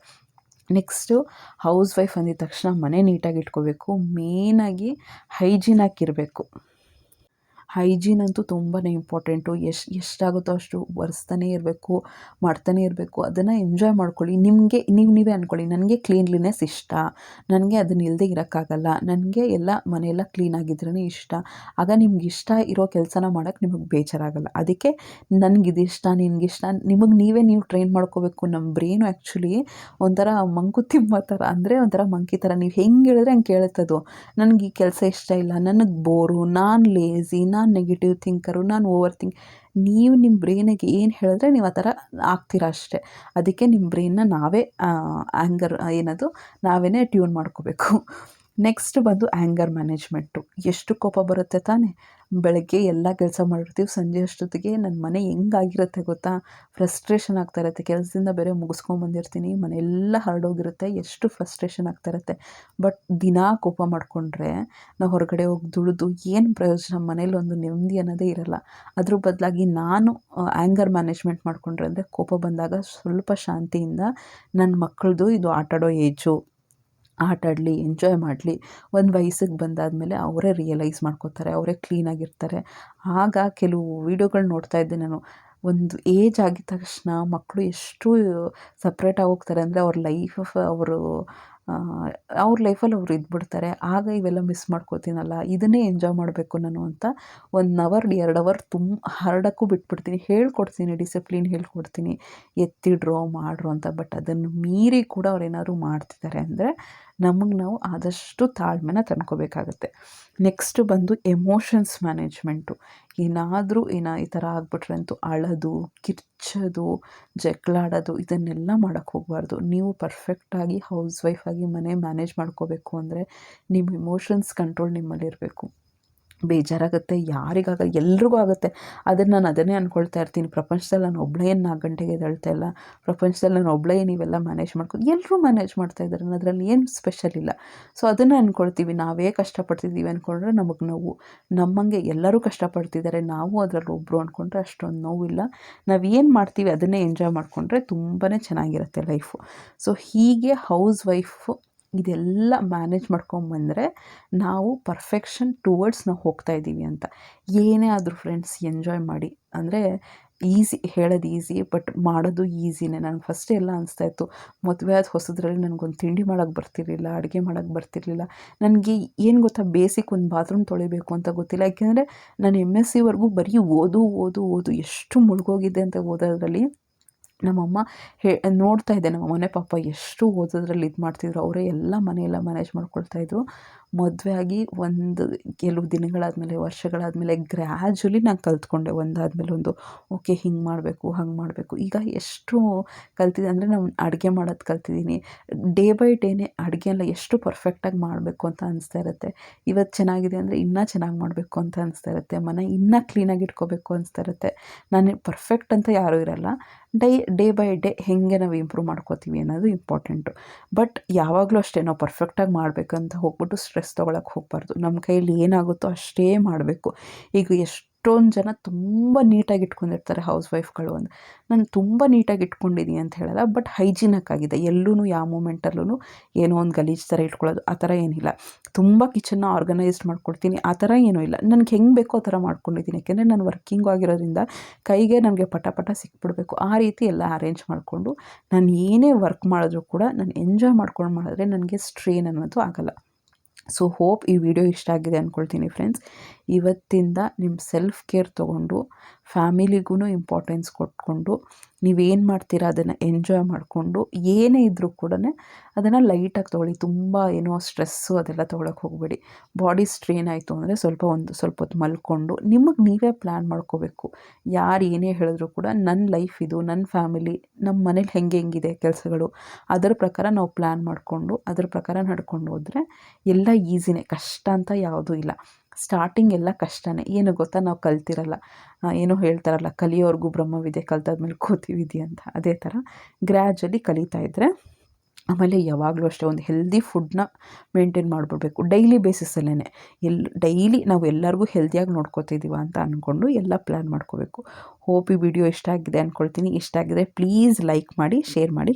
ನೆಕ್ಸ್ಟು ಹೌಸ್ ವೈಫ್ ಅಂದಿದ ತಕ್ಷಣ ಮನೆ ನೀಟಾಗಿ ಇಟ್ಕೋಬೇಕು ಮೇಯ್ನಾಗಿ ಹೈಜೀನಾಗಿರಬೇಕು ಹೈಜೀನ್ ಅಂತೂ ತುಂಬಾ ಇಂಪಾರ್ಟೆಂಟು ಎಷ್ಟು ಎಷ್ಟಾಗುತ್ತೋ ಅಷ್ಟು ಒರೆಸ್ತಾನೆ ಇರಬೇಕು, ಮಾಡ್ತಾನೆ ಇರಬೇಕು. ಅದನ್ನು ಎಂಜಾಯ್ ಮಾಡ್ಕೊಳ್ಳಿ. ನಿಮಗೆ, ನೀವು ನೀವೇ ಅಂದ್ಕೊಳ್ಳಿ ನನಗೆ ಕ್ಲೀನ್ಲಿನೆಸ್ ಇಷ್ಟ. ನನಗೆ ಅದನ್ನ ಇಲ್ಲದೆ ಇರೋಕ್ಕಾಗಲ್ಲ. ನನಗೆ ಎಲ್ಲ ಮನೆಯೆಲ್ಲ ಕ್ಲೀನಾಗಿದ್ರೇ ಇಷ್ಟ. ಆಗ ನಿಮ್ಗೆ ಇಷ್ಟ ಇರೋ ಕೆಲಸನ ಮಾಡೋಕ್ಕೆ ನಿಮಗೆ ಬೇಜಾರಾಗಲ್ಲ. ಅದಕ್ಕೆ ನನಗಿದಿಷ್ಟ ನಿನಗಿಷ್ಟ ನಿಮಗೆ ನೀವೇ ನೀವು ಟ್ರೈನ್ ಮಾಡ್ಕೋಬೇಕು ನಮ್ಮ ಬ್ರೈನು ಆ್ಯಕ್ಚುಲಿ ಒಂಥರ ಮಂಕುತಿಮ್ಮ ಥರ ಅಂದರೆ ಒಂಥರ ಮಂಕಿ ಥರ ನೀವು ಹೆಂಗೆ ಹೇಳಿದ್ರೆ ಹಂಗೆ ಕೇಳುತ್ತದು ನನಗೆ ಈ ಕೆಲಸ ಇಷ್ಟ ಇಲ್ಲ. ನನಗೆ ಬೋರು, ನಾನು ಲೇಜಿ ನಾನು ನಾನು ನೆಗೆಟಿವ್ ಥಿಂಕರು ನಾನು ಓವರ್ ಥಿಂಕ್ ನೀವು ನಿಮ್ಮ ಬ್ರೈನಿಗೆ ಏನು ಹೇಳಿದ್ರೆ ನೀವು ಆ ಥರ ಆಗ್ತೀರ ಅಷ್ಟೇ. ಅದಕ್ಕೆ ನಿಮ್ಮ ಬ್ರೈನ್ನ ನಾವೇ ಆ್ಯಂಗರ್ ಏನದು ನಾವೇ ಟ್ಯೂನ್ ಮಾಡ್ಕೋಬೇಕು. ನೆಕ್ಸ್ಟ್ ಬಂದು ಆ್ಯಂಗರ್ ಮ್ಯಾನೇಜ್ಮೆಂಟು ಎಷ್ಟು ಕೋಪ ಬರುತ್ತೆ ತಾನೇ? ಬೆಳಗ್ಗೆ ಎಲ್ಲ ಕೆಲಸ ಮಾಡಿರ್ತೀವಿ, ಸಂಜೆ ಅಷ್ಟೊತ್ತಿಗೆ ನನ್ನ ಮನೆ ಹೆಂಗಾಗಿರುತ್ತೆ ಗೊತ್ತಾ? ಫ್ರಸ್ಟ್ರೇಷನ್ ಆಗ್ತಾ ಇರುತ್ತೆ. ಕೆಲಸದಿಂದ ಬೇರೆ ಮುಗಿಸ್ಕೊಂಬಂದಿರ್ತೀನಿ ಮನೆಯೆಲ್ಲ ಹರಡೋಗಿರುತ್ತೆ. ಎಷ್ಟು ಫ್ರಸ್ಟ್ರೇಷನ್ ಆಗ್ತಾ ಇರುತ್ತೆ. ಬಟ್ ದಿನಾ ಕೋಪ ಮಾಡಿಕೊಂಡ್ರೆ ನಾವು ಹೊರಗಡೆ ಹೋಗಿ ದುಡಿದು ಏನು ಪ್ರಯೋಜನ? ಮನೇಲಿ ಒಂದು ನೆಮ್ಮದಿ ಅನ್ನೋದೇ ಇರಲ್ಲ. ಅದ್ರ ಬದಲಾಗಿ ನಾನು ಆ್ಯಂಗರ್ ಮ್ಯಾನೇಜ್ಮೆಂಟ್ ಮಾಡಿಕೊಂಡ್ರೆ ಅಂದರೆ ಕೋಪ ಬಂದಾಗ ಸ್ವಲ್ಪ ಶಾಂತಿಯಿಂದ ನನ್ನ ಮಕ್ಕಳದು ಇದು ಆಟಾಡೋ ಏಜು ಆಟ ಆಡಲಿ ಎಂಜಾಯ್ ಮಾಡಲಿ, ಒಂದು ವಯಸ್ಸಿಗೆ ಬಂದಾದಮೇಲೆ ಅವರೇ ರಿಯಲೈಸ್ ಮಾಡ್ಕೋತಾರೆ, ಅವರೇ ಕ್ಲೀನಾಗಿರ್ತಾರೆ ಆಗ ಕೆಲವು ವೀಡಿಯೋಗಳು ನೋಡ್ತಾ ಇದ್ದೆ ನಾನು. ಒಂದು ಏಜ್ ಆಗಿದ ತಕ್ಷಣ ಮಕ್ಕಳು ಎಷ್ಟು ಸಪ್ರೇಟಾಗಿ ಹೋಗ್ತಾರೆ ಅಂದರೆ ಅವ್ರ ಲೈಫ್ ಅವರು ಅವ್ರ ಲೈಫಲ್ಲಿ ಅವ್ರು ಇದ್ಬಿಡ್ತಾರೆ. ಆಗ ಇವೆಲ್ಲ ಮಿಸ್ ಮಾಡ್ಕೋತೀನಲ್ಲ, ಇದನ್ನೇ ಎಂಜಾಯ್ ಮಾಡಬೇಕು ನಾನು ಅಂತ ಒನ್ ಅವರ್ ಎರಡು ಅವರ್ ತುಂಬ ಹರಡೋಕ್ಕೂ ಬಿಟ್ಬಿಡ್ತೀನಿ. ಹೇಳ್ಕೊಡ್ತೀನಿ ಡಿಸಿಪ್ಲಿನ್ ಹೇಳ್ಕೊಡ್ತೀನಿ. ಎತ್ತಿಡ್ರೋ, ಮಾಡ್ರೋ ಅಂತ ಬಟ್ ಅದನ್ನು ಮೀರಿ ಕೂಡ ಅವ್ರು ಏನಾದ್ರು ಮಾಡ್ತಿದ್ದಾರೆ ಅಂದರೆ ನಮಗೆ ನಾವು ಆದಷ್ಟು ತಾಳ್ಮೆನ ತಂದ್ಕೋಬೇಕಾಗತ್ತೆ. ನೆಕ್ಸ್ಟ್ ಬಂದು ಎಮೋಷನ್ಸ್ ಮ್ಯಾನೇಜ್ಮೆಂಟು ಏನಾದರೂ ಏನ ಈ ಥರ ಆಗ್ಬಿಟ್ರೆ ಅಂತೂ ಅಳೋದು, ಕಿರ್ಚೋದು ಜಗಳಾಡೋದು ಇದನ್ನೆಲ್ಲ ಮಾಡೋಕ್ಕೆ ಹೋಗಬಾರ್ದು. ನೀವು ಪರ್ಫೆಕ್ಟಾಗಿ ಹೌಸ್ ವೈಫಾಗಿ ಮನೆ ಮ್ಯಾನೇಜ್ ಮಾಡ್ಕೋಬೇಕು ಅಂದರೆ ನಿಮ್ಮ ಎಮೋಷನ್ಸ್ ಕಂಟ್ರೋಲ್ ನಿಮ್ಮಲ್ಲಿರಬೇಕು. ಬೇಜಾರಾಗುತ್ತೆ ಯಾರಿಗಾಗ ಎಲ್ರಿಗೂ ಆಗುತ್ತೆ. ಅದನ್ನು ನಾನು ಅದನ್ನೇ ಅಂದ್ಕೊಳ್ತಾ ಇರ್ತೀನಿ. ಪ್ರಪಂಚದಲ್ಲಿ ನಾನು ಒಬ್ಬಳೇ ಏನು ನಾಲ್ಕು ಗಂಟೆಗೆ ಎದ್ದೇಳ್ತಾ ಇಲ್ಲ. ಪ್ರಪಂಚದಲ್ಲಿ ನಾನು ಒಬ್ಬಳೇ ನೀವೆಲ್ಲ ಮ್ಯಾನೇಜ್ ಮಾಡ್ಕೊಂಡು ಎಲ್ಲರೂ ಮ್ಯಾನೇಜ್ ಮಾಡ್ತಾ ಇದ್ದಾರೆ ಅದರಲ್ಲಿ ಏನು ಸ್ಪೆಷಲ್ ಇಲ್ಲ. ಸೊ ಅದನ್ನು ಅಂದ್ಕೊಳ್ತೀವಿ ನಾವೇ ಕಷ್ಟಪಡ್ತಿದ್ದೀವಿ ಅಂದ್ಕೊಂಡ್ರೆ ನಮಗೆ ನೋವು. ನಮ್ಮಂಗೆ ಎಲ್ಲರೂ ಕಷ್ಟಪಡ್ತಿದ್ದಾರೆ ನಾವು ಅದರಲ್ಲಿ ಒಬ್ಬರು ಅಂದ್ಕೊಂಡ್ರೆ ಅಷ್ಟೊಂದು ನೋವಿಲ್ಲ. ನಾವು ಏನು ಮಾಡ್ತೀವಿ, ಅದನ್ನೇ ಎಂಜಾಯ್ ಮಾಡಿಕೊಂಡ್ರೆ ತುಂಬಾ ಚೆನ್ನಾಗಿರುತ್ತೆ ಲೈಫು ಸೊ ಹೀಗೆ ಹೌಸ್ ವೈಫು ಇದೆಲ್ಲ ಮ್ಯಾನೇಜ್ ಮಾಡ್ಕೊಂಬಂದರೆ ನಾವು ಪರ್ಫೆಕ್ಷನ್ ಟುವರ್ಡ್ಸ್ ನಾವು ಹೋಗ್ತಾ ಇದ್ದೀವಿ ಅಂತ. ಏನೇ ಆದರೂ ಫ್ರೆಂಡ್ಸ್ ಎಂಜಾಯ್ ಮಾಡಿ. ಅಂದರೆ ಈಸಿ ಹೇಳೋದು ಈಸಿ ಬಟ್ ಮಾಡೋದು ಈಸಿನೇ ನನಗೆ ಫಸ್ಟ್ ಎಲ್ಲ ಅನಿಸ್ತಾ ಇತ್ತು, ಮದುವೆ ಆದ ಹೊಸದ್ರಲ್ಲಿ ನನಗೊಂದು ತಿಂಡಿ ಮಾಡೋಕ್ಕೆ ಬರ್ತಿರಲಿಲ್ಲ, ಅಡುಗೆ ಮಾಡೋಕ್ಕೆ ಬರ್ತಿರಲಿಲ್ಲ. ನನಗೆ ಏನು ಗೊತ್ತಾ ಬೇಸಿಕ್ ಒಂದು ಬಾತ್ರೂಮ್ ತೊಳಿಬೇಕು ಅಂತ ಗೊತ್ತಿಲ್ಲ. ಯಾಕೆಂದರೆ ನಾನು ಎಂ ಎಸ್ ಸಿವರೆಗೂ ಬರೀ ಓದು ಓದು ಓದು, ಎಷ್ಟು ಮುಳುಗೋಗಿದೆ ಅಂತ ಓದೋದ್ರಲ್ಲಿ ನಮ್ಮಮ್ಮ ಹೇ, ನೋಡ್ತಾ ಇದ್ದೆ. ನಮ್ಮ ಮನೆ ಪಾಪ ಎಷ್ಟು ಓದೋದ್ರಲ್ಲಿ ಇದು ಮಾಡ್ತಿದ್ರು. ಅವರೇ ಎಲ್ಲ ಮನೆಯೆಲ್ಲ ಮ್ಯಾನೇಜ್ ಮಾಡ್ಕೊಳ್ತಾಯಿದ್ರು ಮದುವೆ ಆಗಿ ಒಂದು ಕೆಲವು ದಿನಗಳಾದಮೇಲೆ, ವರ್ಷಗಳಾದಮೇಲೆ ಗ್ರ್ಯಾಜುಲಿ ನಾನು ಕಲ್ತ್ಕೊಂಡೆ. ಒಂದಾದಮೇಲೆ ಒಂದು, ಓಕೆ, ಹಿಂಗೆ ಮಾಡಬೇಕು, ಹಂಗೆ ಮಾಡಬೇಕು. ಈಗ ಎಷ್ಟು ಕಲ್ತಿದ್ದೆ. ಅಂದರೆ ನಾವು ಅಡುಗೆ ಮಾಡೋದು ಕಲ್ತಿದ್ದೀನಿ. ಡೇ ಬೈ ಡೇನೇ ಅಡುಗೆ ಎಲ್ಲ ಎಷ್ಟು ಪರ್ಫೆಕ್ಟಾಗಿ ಮಾಡಬೇಕು ಅಂತ ಅನಿಸ್ತಾ ಇರುತ್ತೆ. ಇವತ್ತು ಚೆನ್ನಾಗಿದೆ ಅಂದರೆ ಇನ್ನೂ ಚೆನ್ನಾಗಿ ಮಾಡಬೇಕು ಅಂತ ಅನಿಸ್ತಾ ಇರುತ್ತೆ. ಮನೆ ಇನ್ನೂ ಕ್ಲೀನಾಗಿ ಇಟ್ಕೋಬೇಕು ಅನಿಸ್ತಾ ಇರುತ್ತೆ. ನಾನು ಪರ್ಫೆಕ್ಟ್ ಅಂತ ಯಾರೂ ಇರಲ್ಲ. ಡೈ ಡೇ ಬೈ ಡೇ ಹೇಗೆ ನಾವು ಇಂಪ್ರೂವ್ ಮಾಡ್ಕೋತೀವಿ ಅನ್ನೋದು ಇಂಪಾರ್ಟೆಂಟು ಬಟ್ ಯಾವಾಗಲೂ ಅಷ್ಟೇ ನಾವು ಪರ್ಫೆಕ್ಟಾಗಿ ಮಾಡಬೇಕಂತ ಹೋಗ್ಬಿಟ್ಟು ಸ್ಟ್ರೆಸ್ ತೊಗೊಳಕ್ಕೆ ಹೋಗಬಾರ್ದು. ನಮ್ಮ ಕೈಯಲ್ಲಿ ಏನಾಗುತ್ತೋ ಅಷ್ಟೇ ಮಾಡಬೇಕು. ಈಗ ಎಷ್ಟೊಂದು ಜನ ತುಂಬ ನೀಟಾಗಿ ಇಟ್ಕೊಂಡಿರ್ತಾರೆ ಹೌಸ್ ವೈಫ್ಗಳು ಅಂತ. ನಾನು ತುಂಬ ನೀಟಾಗಿ ಇಟ್ಕೊಂಡಿದ್ದೀನಿ ಅಂತ ಹೇಳಲ್ಲ, ಬಟ್ ಹೈಜಿನಕ್ ಆಗಿದೆ ಎಲ್ಲೂ ಯಾವ ಮೂಮೆಂಟಲ್ಲೂ ಏನೋ ಒಂದು ಗಲೀಜು ಥರ ಇಟ್ಕೊಳ್ಳೋದು, ಆ ಥರ ಏನಿಲ್ಲ. ತುಂಬ ಕಿಚನ್ನ ಆರ್ಗನೈಸ್ಡ್ ಮಾಡ್ಕೊಡ್ತೀನಿ, ಆ ಥರ ಏನೂ ಇಲ್ಲ. ನನಗೆ ಹೆಂಗೆ ಬೇಕೋ ಆ ಥರ ಮಾಡ್ಕೊಂಡಿದ್ದೀನಿ ಯಾಕೆಂದರೆ ನಾನು ವರ್ಕಿಂಗು ಆಗಿರೋದ್ರಿಂದ ಕೈಗೆ ನನಗೆ ಪಟ ಪಟ ಸಿಕ್ಬಿಡಬೇಕು. ಆ ರೀತಿ ಎಲ್ಲ ಅರೇಂಜ್ ಮಾಡಿಕೊಂಡು ನಾನು ಏನೇ ವರ್ಕ್ ಮಾಡಿದ್ರು ಕೂಡ ನಾನು ಎಂಜಾಯ್ ಮಾಡ್ಕೊಂಡು ಮಾಡಿದ್ರೆ ನನಗೆ ಸ್ಟ್ರೇನ್ ಅನ್ನೋದು ಆಗಲ್ಲ. ಸೊ ಹೋಪ್ ಈ ವಿಡಿಯೋ ಇಷ್ಟ ಆಗಿದೆ ಅಂದ್ಕೊಳ್ತೀನಿ ಫ್ರೆಂಡ್ಸ್ ಇವತ್ತಿಂದ ನಿಮ್ಮ ಸೆಲ್ಫ್ ಕೇರ್ ತೊಗೊಂಡು ಫ್ಯಾಮಿಲಿಗೂ ಇಂಪಾರ್ಟೆನ್ಸ್ ಕೊಟ್ಕೊಂಡು ನೀವೇನು ಮಾಡ್ತೀರಾ ಅದನ್ನು ಎಂಜಾಯ್ ಮಾಡಿಕೊಂಡು ಏನೇ ಇದ್ದರೂ ಕೂಡ ಅದನ್ನು ಲೈಟಾಗಿ ತೊಗೊಳ್ಳಿ. ತುಂಬ ಏನೋ ಸ್ಟ್ರೆಸ್ಸು ಅದೆಲ್ಲ ತೊಗೊಳಕ್ಕೆ ಹೋಗಬೇಡಿ. ಬಾಡಿ ಸ್ಟ್ರೇನ್ ಆಯಿತು ಅಂದರೆ ಸ್ವಲ್ಪ ಒಂದು ಸ್ವಲ್ಪ ಹೊತ್ತು ಮಲ್ಕೊಂಡು ನಿಮಗೆ ನೀವೇ ಪ್ಲ್ಯಾನ್ ಮಾಡ್ಕೋಬೇಕು. ಯಾರು ಏನೇ ಹೇಳಿದ್ರು ಕೂಡ ನನ್ನ ಲೈಫ್ ಇದು ನನ್ನ ಫ್ಯಾಮಿಲಿ ನಮ್ಮ ಮನೇಲಿ ಹೆಂಗೆ ಹೆಂಗಿದೆ ಕೆಲಸಗಳು, ಅದರ ಪ್ರಕಾರ ನಾವು ಪ್ಲ್ಯಾನ್ ಮಾಡಿಕೊಂಡು, ಅದ್ರ ಪ್ರಕಾರ ನಡ್ಕೊಂಡು ಹೋದರೆ ಎಲ್ಲ ಈಸಿನೇ. ಕಷ್ಟ ಅಂತ ಯಾವುದೂ ಇಲ್ಲ. ಸ್ಟಾರ್ಟಿಂಗ್ ಎಲ್ಲ ಕಷ್ಟನೇ. ಏನು ಗೊತ್ತಾ? ನಾವು ಕಲ್ತಿರಲ್ಲ. ಏನೋ ಹೇಳ್ತಾರಲ್ಲ, ಕಲಿಯೋರ್ಗೂ ಬ್ರಹ್ಮವಿದೆ ಕಲ್ತಾದ್ಮೇಲೆ ಕೋತಿವಿದೆ ಅಂತ. ಅದೇ ಥರ ಗ್ರ್ಯಾಜುಲಿ ಕಲಿತಾ ಇದ್ದರೆ ಆಮೇಲೆ ಯಾವಾಗಲೂ ಅಷ್ಟೇ ಒಂದು ಹೆಲ್ದಿ ಫುಡ್ನ ಮೇಂಟೈನ್ ಮಾಡಿಬಿಡ್ಬೇಕು. ಡೈಲಿ ಬೇಸಿಸಲ್ಲೇ ಎಲ್ ಡೈಲಿ ನಾವು ಎಲ್ಲರಿಗೂ ಹೆಲ್ದಿಯಾಗಿ ನೋಡ್ಕೋತಿದ್ದೀವ ಅಂತ ಅಂದ್ಕೊಂಡು ಎಲ್ಲ ಪ್ಲ್ಯಾನ್ ಮಾಡ್ಕೋಬೇಕು. ಹೋಪ್ ಈ ವಿಡಿಯೋ ಇಷ್ಟ ಆಗಿದೆ ಅಂದ್ಕೊಳ್ತೀನಿ ಇಷ್ಟ ಆಗಿದೆ ಪ್ಲೀಸ್ ಲೈಕ್ ಮಾಡಿ ಶೇರ್ ಮಾಡಿ.